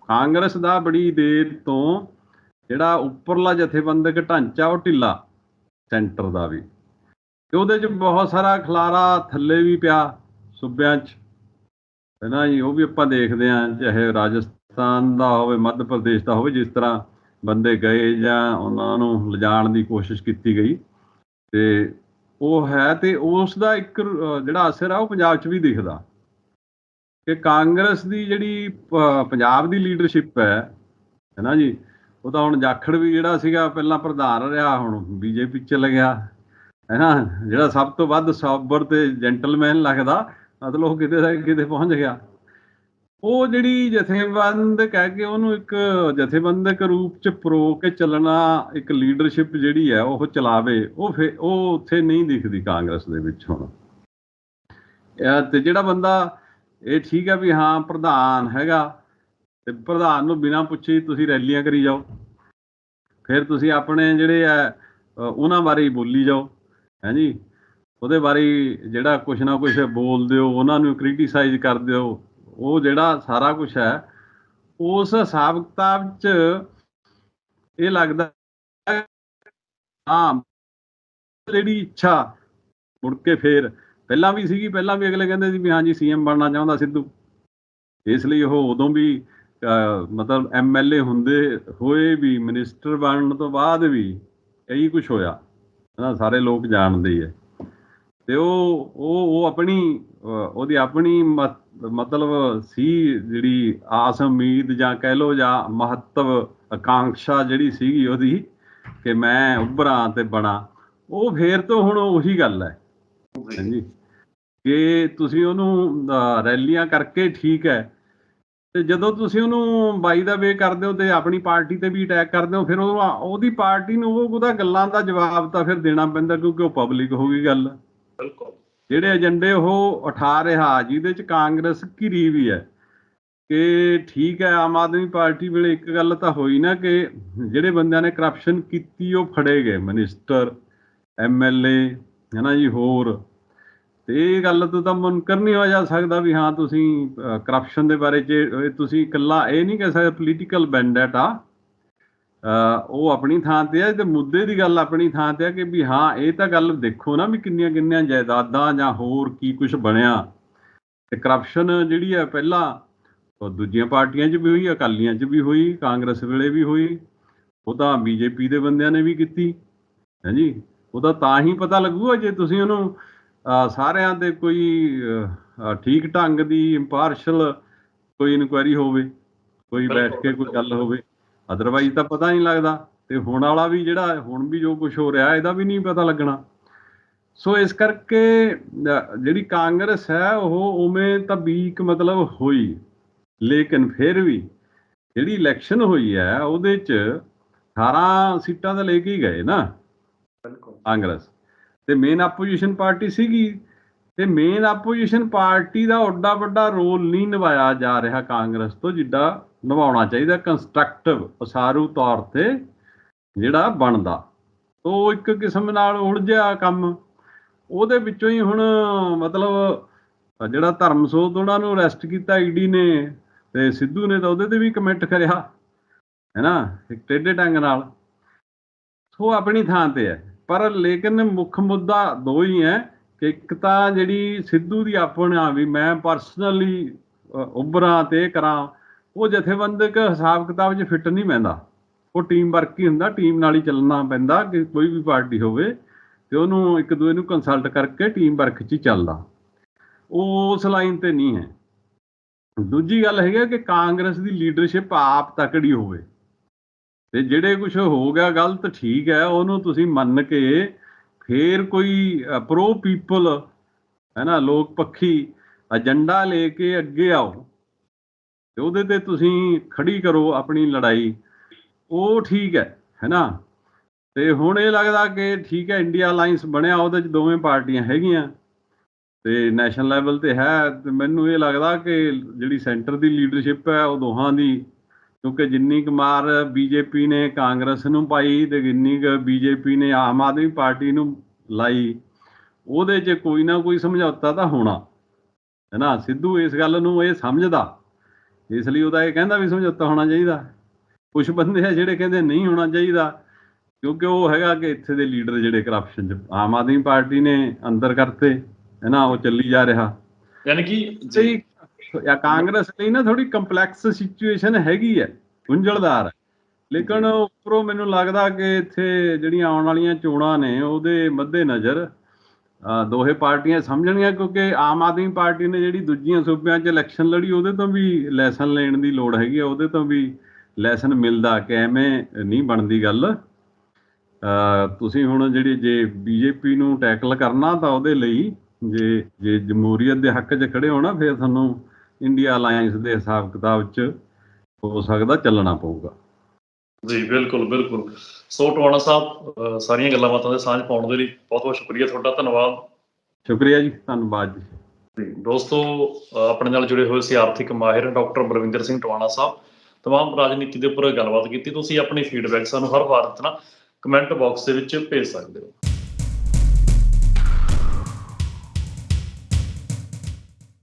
ਕਾਂਗਰਸ ਦਾ ਬੜੀ ਦੇਰ ਤੋਂ ਜਿਹੜਾ ਉੱਪਰਲਾ ਜਥੇਬੰਦਕ ਢਾਂਚਾ, ਉਹ ਢਿੱਲਾ ਸੈਂਟਰ ਦਾ ਵੀ। ਤੇ ਉਹਦੇ 'ਚ ਬਹੁਤ ਸਾਰਾ ਖਲਾਰਾ ਥੱਲੇ ਵੀ ਪਿਆ ਸੂਬਿਆਂ 'ਚ। ਹੈ ਨਾ ਜੀ, ਉਹ ਵੀ ਆਪਾਂ ਦੇਖਦੇ ਹਾਂ, ਚਾਹੇ ਰਾਜਸਥਾਨ ਦਾ ਹੋਵੇ, ਮੱਧ ਪ੍ਰਦੇਸ਼ ਦਾ ਹੋਵੇ, ਜਿਸ ਤਰ੍ਹਾਂ ਬੰਦੇ ਗਏ ਜਾਂ ਉਹਨਾਂ ਨੂੰ ਲਿਜਾਣ ਦੀ ਕੋਸ਼ਿਸ਼ ਕੀਤੀ ਗਈ। ਤੇ ਉਹ ਹੈ ਤੇ ਉਸ ਦਾ ਇੱਕ ਜਿਹੜਾ ਅਸਰ ਆ, ਉਹ ਪੰਜਾਬ 'ਚ ਵੀ ਦਿਖਦਾ। ਕਿ ਕਾਂਗਰਸ ਦੀ ਜਿਹੜੀ ਪੰਜਾਬ ਦੀ ਲੀਡਰਸ਼ਿਪ ਹੈ ਹੈ ਨਾ ਜੀ ਉਹ ਤਾਂ ਹੁਣ ਜਾਖੜ ਵੀ ਜਿਹੜਾ ਸੀਗਾ ਪਹਿਲਾਂ ਪ੍ਰਧਾਨ ਰਿਹਾ, ਹੁਣ ਬੀਜੇਪੀ ਚ ਗਿਆ। ਹੈ ਨਾ? ਜਿਹੜਾ ਸਭ ਤੋਂ ਵੱਧ ਸੌਬਰ ਤੇ ਜੈਂਟਲਮੈਨ ਲੱਗਦਾ, ਮਤਲਬ ਉਹ ਕਿਤੇ ਦਾ ਕਿਤੇ ਪਹੁੰਚ ਗਿਆ। ਉਹ ਜਿਹੜੀ ਜਥੇਬੰਦ ਕਹਿ ਕੇ ਉਹਨੂੰ ਇੱਕ ਜਥੇਬੰਦਕ ਰੂਪ ਚ ਪਰੋ ਕੇ ਚੱਲਣਾ, ਇੱਕ ਲੀਡਰਸ਼ਿਪ ਜਿਹੜੀ ਹੈ, ਉਹ ਚਲਾਵੇ, ਉਹ ਫੇ, ਉਹ ਉੱਥੇ ਨਹੀਂ ਦਿਖਦੀ ਕਾਂਗਰਸ ਦੇ ਵਿੱਚ ਹੁਣ। ਇਹ ਤੇ ਜਿਹੜਾ ਬੰਦਾ, ਇਹ ਠੀਕ ਹੈ ਵੀ ਹਾਂ, ਪ੍ਰਧਾਨ ਹੈਗਾ। ਤੇ ਪ੍ਰਧਾਨ ਨੂੰ ਬਿਨਾਂ ਪੁੱਛੇ ਤੁਸੀਂ ਰੈਲੀਆਂ ਕਰੀ ਜਾਓ। ਫਿਰ ਤੁਸੀਂ ਆਪਣੇ ਜਿਹੜੇ ਆ ਉਹਨਾਂ ਬਾਰੇ ਹੀ ਬੋਲੀ ਜਾਓ। ਹਾਂਜੀ? ਉਹਦੇ ਬਾਰੇ ਜਿਹੜਾ ਕੁਛ ਨਾ ਕੁਛ ਬੋਲਦੇ ਹੋ, ਉਹਨਾਂ ਨੂੰ ਕ੍ਰਿਟੀਸਾਈਜ਼ ਕਰਦੇ ਹੋ, ਉਹ ਜਿਹੜਾ ਸਾਰਾ ਕੁਝ ਹੈ, ਉਸ ਹਿਸਾਬ ਕਿਤਾਬ 'ਚ ਇਹ ਲੱਗਦਾ ਹਾਂ ਜਿਹੜੀ ਇੱਛਾ, ਮੁੜ ਕੇ ਫੇਰ, ਪਹਿਲਾਂ ਵੀ ਸੀਗੀ, ਪਹਿਲਾਂ ਵੀ ਅਗਲੇ ਕਹਿੰਦੇ ਸੀ ਵੀ ਹਾਂਜੀ ਸੀਐਮ ਬਣਨਾ ਚਾਹੁੰਦਾ ਸਿੱਧੂ। ਇਸ ਲਈ ਉਹ ਉਦੋਂ ਵੀ ਮਤਲਬ ਐਮਐਲਏ ਹੁੰਦੇ ਹੋਏ ਵੀ ਮਿਨਿਸਟਰ ਬਣਨ ਤੋਂ ਬਾਅਦ ਵੀ ਇਹੀ ਕੁਝ ਹੋਇਆ। ਨਾ ਸਾਰੇ ਲੋਕ ਜਾਣਦੇ ਹੀ ਤੇ ਉਹ ਉਹ ਉਹ ਆਪਣੀ ਉਹਦੀ ਆਪਣੀ ਮਤ- ਮਤਲਬ ਸੀ ਜਿਹੜੀ ਆਸ ਉਮੀਦ ਜਾਂ ਕਹਿ ਲੋ ਜਾਂ ਮਹੱਤਵ ਆਕਾਂਖਸ਼ਾ ਜਿਹੜੀ ਸੀਗੀ ਉਹਦੀ ਕਿ ਮੈਂ ਉੱਭਰਾਂ ਤੇ ਬਣਾ। ਉਹ ਫੇਰ ਤੋਂ ਹੁਣ ਉਹੀ ਗੱਲ ਹੈ। ਹਾਂਜੀ। ਕਿ ਤੁਸੀਂ ਉਹਨੂੰ ਰੈਲੀਆਂ ਕਰਕੇ ਠੀਕ ਹੈ। ਤੇ ਜਦੋਂ ਤੁਸੀਂ ਉਹਨੂੰ ਬਾਈ ਦਾ ਵੇ ਕਰਦੇ ਹੋ ਤੇ ਆਪਣੀ ਪਾਰਟੀ ਤੇ ਵੀ ਅਟੈਕ ਕਰਦੇ ਹੋ ਫਿਰ ਉਹ ਉਹਦੀ ਪਾਰਟੀ ਨੂੰ ਉਹ ਉਹਦਾ ਗੱਲਾਂ ਦਾ ਜਵਾਬ ਤਾਂ ਫਿਰ ਦੇਣਾ ਪੈਂਦਾ ਕਿਉਂਕਿ ਉਹ ਪਬਲਿਕ ਹੋ ਗਈ ਗੱਲ। ਬਿਲਕੁਲ। ਜਿਹੜੇ ਏਜੰਡੇ ਉਹ ਉਠਾ ਰਿਹਾ ਜਿਹਦੇ ਚ ਕਾਂਗਰਸ ਘਿਰੀ ਵੀ ਹੈ ਕਿ ਠੀਕ ਹੈ ਆਮ ਆਦਮੀ ਪਾਰਟੀ ਵੇਲੇ ਇੱਕ ਗੱਲ ਤਾਂ ਹੋਈ ਨਾ ਕਿ ਜਿਹੜੇ ਬੰਦਿਆਂ ਨੇ ਕਰਪਸ਼ਨ ਕੀਤੀ ਉਹ ਫੜੇ ਗਏ ਮਿਨਿਸਟਰ ਐਮਐਲਏ ਹੈ ਨਾ ਜੀ ਹੋਰ। ਤੇ ਇਹ ਗੱਲ ਤੋਂ ਤਾਂ ਮੁਨਕਰ ਨਹੀਂ ਹੋ ਜਾ ਸਕਦਾ ਵੀ ਹਾਂ ਤੁਸੀਂ ਕਰਪਸ਼ਨ ਦੇ ਬਾਰੇ ਚ ਤੁਸੀਂ ਇਕੱਲਾ ਇਹ ਨਹੀਂ ਕਹਿ ਸਕਦੇ ਪੋਲੀਟੀਕਲ ਬੈਂਡੇਟਾ ਉਹ ਆਪਣੀ ਥਾਂ ਤੇ ਆ ਤੇ ਮੁੱਦੇ ਦੀ ਗੱਲ ਆਪਣੀ ਥਾਂ ਤੇ ਆ ਕਿ ਵੀ ਹਾਂ, ਇਹ ਤਾਂ ਗੱਲ ਦੇਖੋ ਨਾ ਵੀ ਕਿੰਨੀਆਂ ਕਿੰਨੀਆਂ ਜਾਇਦਾਦਾਂ ਜਾਂ ਹੋਰ ਕੀ ਕੁਝ ਬਣਿਆ। ਤੇ ਕਰਪਸ਼ਨ ਜਿਹੜੀ ਆ ਪਹਿਲਾਂ ਉਹ ਦੂਜੀਆਂ ਪਾਰਟੀਆਂ 'ਚ ਵੀ ਹੋਈ, ਅਕਾਲੀਆਂ 'ਚ ਵੀ ਹੋਈ, ਕਾਂਗਰਸ ਵੇਲੇ ਵੀ ਹੋਈ। ਉਹ ਤਾਂ ਬੀਜੇਪੀ ਦੇ ਬੰਦਿਆਂ ਨੇ ਵੀ ਕੀਤੀ ਹਾਂਜੀ ਉਹਦਾ ਤਾਂ ਹੀ ਪਤਾ ਲੱਗੂਗਾ ਜੇ ਤੁਸੀਂ ਉਹਨੂੰ ਸਾਰਿਆਂ ਤੇ ਕੋਈ ਠੀਕ ਢੰਗ ਦੀ ਇੰਪਾਰਸ਼ਲ ਕੋਈ ਇਨਕੁਆਇਰੀ ਹੋਵੇ ਕੋਈ ਬੈਠ ਕੇ ਕੋਈ ਗੱਲ ਹੋਵੇ ਅਦਰਵਾਈਜ਼ ਤਾਂ ਪਤਾ ਨਹੀਂ ਲੱਗਦਾ ਤੇ ਹੁਣ ਵਾਲਾ ਵੀ ਜਿਹੜਾ ਹੁਣ ਵੀ ਜੋ ਕੁਝ ਹੋ ਰਿਹਾ ਇਹਦਾ ਵੀ ਨਹੀਂ ਪਤਾ ਲੱਗਣਾ। ਸੋ ਇਸ ਕਰਕੇ ਜਿਹੜੀ ਕਾਂਗਰਸ ਹੈ ਉਹ ਉਵੇਂ ਤਾਂ ਵੀਕ ਮਤਲਬ ਹੋਈ ਲੇਕਿਨ ਫਿਰ ਵੀ ਜਿਹੜੀ ਇਲੈਕਸ਼ਨ ਹੋਈ ਹੈ ਉਹਦੇ ਚ 18 ਸੀਟਾਂ ਤਾਂ ਲੈ ਕੇ ਹੀ ਗਏ ਨਾ ਬਿਲਕੁਲ। ਕਾਂਗਰਸ। ਤੇ ਮੇਨ ਆਪੋਜੀਸ਼ਨ ਪਾਰਟੀ ਸੀਗੀ। ਤੇ ਮੇਨ ਆਪੋਜੀਸ਼ਨ ਪਾਰਟੀ ਦਾ ਓਡਾ ਵੱਡਾ ਰੋਲ ਨਹੀਂ ਨਿਭਾਇਆ ਜਾ ਰਿਹਾ ਕਾਂਗਰਸ ਤੋਂ, ਜਿੱਡਾ ਨਿਭਾਉਣਾ ਚਾਹੀਦਾ ਕੰਸਟਰਕਟਿਵ ਉਸਾਰੂ ਤੌਰ ਤੇ ਜਿਹੜਾ ਬਣਦਾ। ਉਹ ਇੱਕ ਕਿਸਮ ਨਾਲ ਉਲਝਿਆ ਕੰਮ। ਉਹਦੇ ਵਿੱਚੋਂ ਹੀ ਹੁਣ ਮਤਲਬ ਜਿਹੜਾ ਧਰਮਸੋਤ ਉਹਨਾਂ ਨੂੰ ਅਰੈਸਟ ਕੀਤਾ ਈਡੀ ਨੇ ਤੇ ਸਿੱਧੂ ਨੇ ਤਾਂ ਉਹਦੇ ਤੇ ਵੀ ਕਮੈਂਟ ਕਰਿਆ, ਹੈਨਾ? ਇੱਕ ਟੇਢੇ ਢੰਗ ਨਾਲ। ਸੋ ਆਪਣੀ ਥਾਂ ਤੇ ਹੈ। ਪਰ ਲੇਕਿਨ ਮੁੱਖ ਮੁੱਦਾ ਦੋ ਹੀ ਹੈ ਕਿ ਇੱਕ ਤਾਂ ਜਿਹੜੀ ਸਿੱਧੂ ਦੀ ਆਪਣਾ ਵੀ ਮੈਂ ਪਰਸਨਲੀ ਉੱਭਰਾਂ ਤੇ ਕਰਾਂ, ਉਹ ਜਥੇਬੰਦਕ ਹਿਸਾਬ ਕਿਤਾਬ 'ਚ ਫਿੱਟ ਨਹੀਂ ਪੈਂਦਾ। ਉਹ ਟੀਮ ਵਰਕ ਹੀ ਹੁੰਦਾ ਟੀਮ ਨਾਲ ਹੀ ਚੱਲਣਾ ਪੈਂਦਾ, ਕਿ ਕੋਈ ਵੀ ਪਾਰਟੀ ਹੋਵੇ ਤੇ ਉਹਨੂੰ ਇੱਕ ਦੂਜੇ ਨੂੰ ਕੰਸਲਟ ਕਰਕੇ ਟੀਮ ਵਰਕ 'ਚ ਹੀ ਚੱਲਦਾ। ਉਹ ਉਸ ਲਾਈਨ ਤੇ ਨਹੀਂ ਹੈ। ਦੂਜੀ ਗੱਲ ਹੈਗੀ ਕਿ ਕਾਂਗਰਸ ਦੀ ਲੀਡਰਸ਼ਿਪ ਆਪ ਤਕੜੀ ਹੋਵੇ। ਤੇ ਜਿਹੜੇ ਕੁਝ ਹੋ ਗਿਆ ਗਲਤ ਠੀਕ ਹੈ, ਉਹਨੂੰ ਤੁਸੀਂ ਮੰਨ ਕੇ ਫੇਰ ਕੋਈ ਪ੍ਰੋ ਪੀਪਲ ਹੈ ਨਾ, ਲੋਕ ਪੱਖੀ ਏਜੰਡਾ ਲੈ ਕੇ ਅੱਗੇ ਆਓ ਤੇ ਉਹਦੇ ਤੇ ਤੁਸੀਂ ਖੜੀ ਕਰੋ ਆਪਣੀ ਲੜਾਈ। ਉਹ ਠੀਕ ਹੈ ਹੈ ਨਾ? ਤੇ ਹੁਣ ਇਹ ਲੱਗਦਾ ਕਿ ਠੀਕ ਹੈ ਇੰਡੀਆ ਅਲਾਈਅੰਸ ਬਣਿਆ, ਉਹਦੇ ਚ ਦੋਵੇਂ ਪਾਰਟੀਆਂ ਹੈਗੀਆਂ। ਤੇ ਨੈਸ਼ਨਲ ਲੈਵਲ ਤੇ ਹੈ, ਤੇ ਮੈਨੂੰ ਇਹ ਲੱਗਦਾ ਕਿ ਜਿਹੜੀ ਸੈਂਟਰ ਦੀ ਲੀਡਰਸ਼ਿਪ ਹੈ, ਉਹ ਦੋਹਾਂ ਦੀ ਕਿਉਂਕਿ ਜਿੰਨੀ ਕੁ ਮਾਰ ਬੀਜੇਪੀ ਨੇ ਕਾਂਗਰਸ ਨੂੰ ਪਾਈ ਤੇ ਜਿੰਨੀ ਕੁ ਬੀਜੇਪੀ ਨੇ ਆਮ ਆਦਮੀ ਪਾਰਟੀ ਨੂੰ ਲਾਈ ਉਹਦੇ 'ਚ ਕੋਈ ਨਾ ਕੋਈ ਸਮਝੌਤਾ ਤਾਂ ਹੋਣਾ। ਹੈ ਨਾ? ਸਿੱਧੂ ਇਸ ਗੱਲ ਨੂੰ ਇਹ ਸਮਝਦਾ। ਇਸ ਲਈ ਉਹਦਾ ਇਹ ਕਹਿੰਦਾ ਵੀ ਸਮਝੌਤਾ ਹੋਣਾ ਚਾਹੀਦਾ। ਕੁਝ ਬੰਦੇ ਆ ਜਿਹੜੇ ਕਹਿੰਦੇ ਨਹੀਂ ਹੋਣਾ ਚਾਹੀਦਾ ਕਿਉਂਕਿ ਉਹ ਹੈਗਾ ਕਿ ਇੱਥੇ ਦੇ ਲੀਡਰ ਜਿਹੜੇ ਕਰਪਸ਼ਨ 'ਚ ਆਮ ਆਦਮੀ ਪਾਰਟੀ ਨੇ ਅੰਦਰ ਕਰਤੇ। ਹੈ ਨਾ? ਉਹ ਚੱਲੀ ਜਾ ਰਿਹਾ। ਯਾਨੀ ਕਿ ਸਹੀ ਜਾਂ ਕਾਂਗਰਸ ਲਈ ਨਾ ਥੋੜੀ ਕੰਪਲੈਕਸ ਸਿਚੁਏਸ਼ਨ ਹੈਗੀ ਹੈ ਗੁੰਝਲਦਾਰ। ਲੇਕਿਨ ਉੱਪਰੋਂ ਮੈਨੂੰ ਲੱਗਦਾ ਕਿ ਇੱਥੇ ਜਿਹੜੀਆਂ ਆਉਣ ਵਾਲੀਆਂ ਚੋਣਾਂ ਨੇ ਉਹਦੇ ਮੱਦੇ ਨਜ਼ਰ ਦੋਹੇ ਪਾਰਟੀਆਂ ਸਮਝਣੀਆਂ ਕਿਉਂਕਿ ਆਮ ਆਦਮੀ ਪਾਰਟੀ ਨੇ ਜਿਹੜੀ ਦੂਜੀਆਂ ਸੂਬਿਆਂ 'ਚ ਇਲੈਕਸ਼ਨ ਲੜੀ ਉਹਦੇ ਤੋਂ ਵੀ ਲੈਸਨ ਲੈਣ ਦੀ ਲੋੜ ਹੈਗੀ ਹੈ ਉਹਦੇ ਤੋਂ ਵੀ ਲੈਸਨ ਮਿਲਦਾ ਕਿ ਐਵੇਂ ਨਹੀਂ ਬਣਦੀ ਗੱਲ। ਤੁਸੀਂ ਹੁਣ ਜਿਹੜੀ ਜੇ ਬੀਜੇਪੀ ਨੂੰ ਟੈਕਲ ਕਰਨਾ ਤਾਂ ਉਹਦੇ ਲਈ ਜੇ ਜੇ ਜਮਹੂਰੀਅਤ ਦੇ ਹੱਕ 'ਚ ਖੜੇ ਹੋਣਾ ਫਿਰ ਤੁਹਾਨੂੰ ਇੰਡੀਆ ਅਲਾਈਅੰਸ ਦੇ ਹਿਸਾਬ ਕਿਤਾਬ 'ਚ ਹੋ ਸਕਦਾ ਚੱਲਣਾ ਪਊਗਾ। ਜੀ ਬਿਲਕੁਲ ਬਿਲਕੁਲ। ਸੋ ਟਵਾਣਾ ਸਾਹਿਬ ਸਾਰੀਆਂ ਗੱਲਾਂ ਬਾਤਾਂ ਦੇ ਸਾਂਝ ਪਾਉਣ ਦੇ ਲਈ ਬਹੁਤ ਬਹੁਤ ਸ਼ੁਕਰੀਆ ਤੁਹਾਡਾ ਧੰਨਵਾਦ। ਸ਼ੁਕਰੀਆ ਜੀ ਧੰਨਵਾਦ ਜੀ। ਦੋਸਤੋ ਆਪਣੇ ਨਾਲ ਜੁੜੇ ਹੋਏ ਸੀ ਆਰਥਿਕ ਮਾਹਿਰ ਡਾਕਟਰ ਬਲਵਿੰਦਰ ਸਿੰਘ ਟਵਾਣਾ ਸਾਹਿਬ। ਤਮਾਮ ਰਾਜਨੀਤੀ ਦੇ ਉੱਪਰ ਗੱਲਬਾਤ ਕੀਤੀ ਤੁਸੀਂ ਆਪਣੀ ਫੀਡਬੈਕ ਸਾਨੂੰ ਹਰ ਵਾਰ ਦਿੱਤਣਾ ਕਮੈਂਟ ਬਾਕਸ ਦੇ ਵਿੱਚ ਭੇਜ ਸਕਦੇ ਹੋ।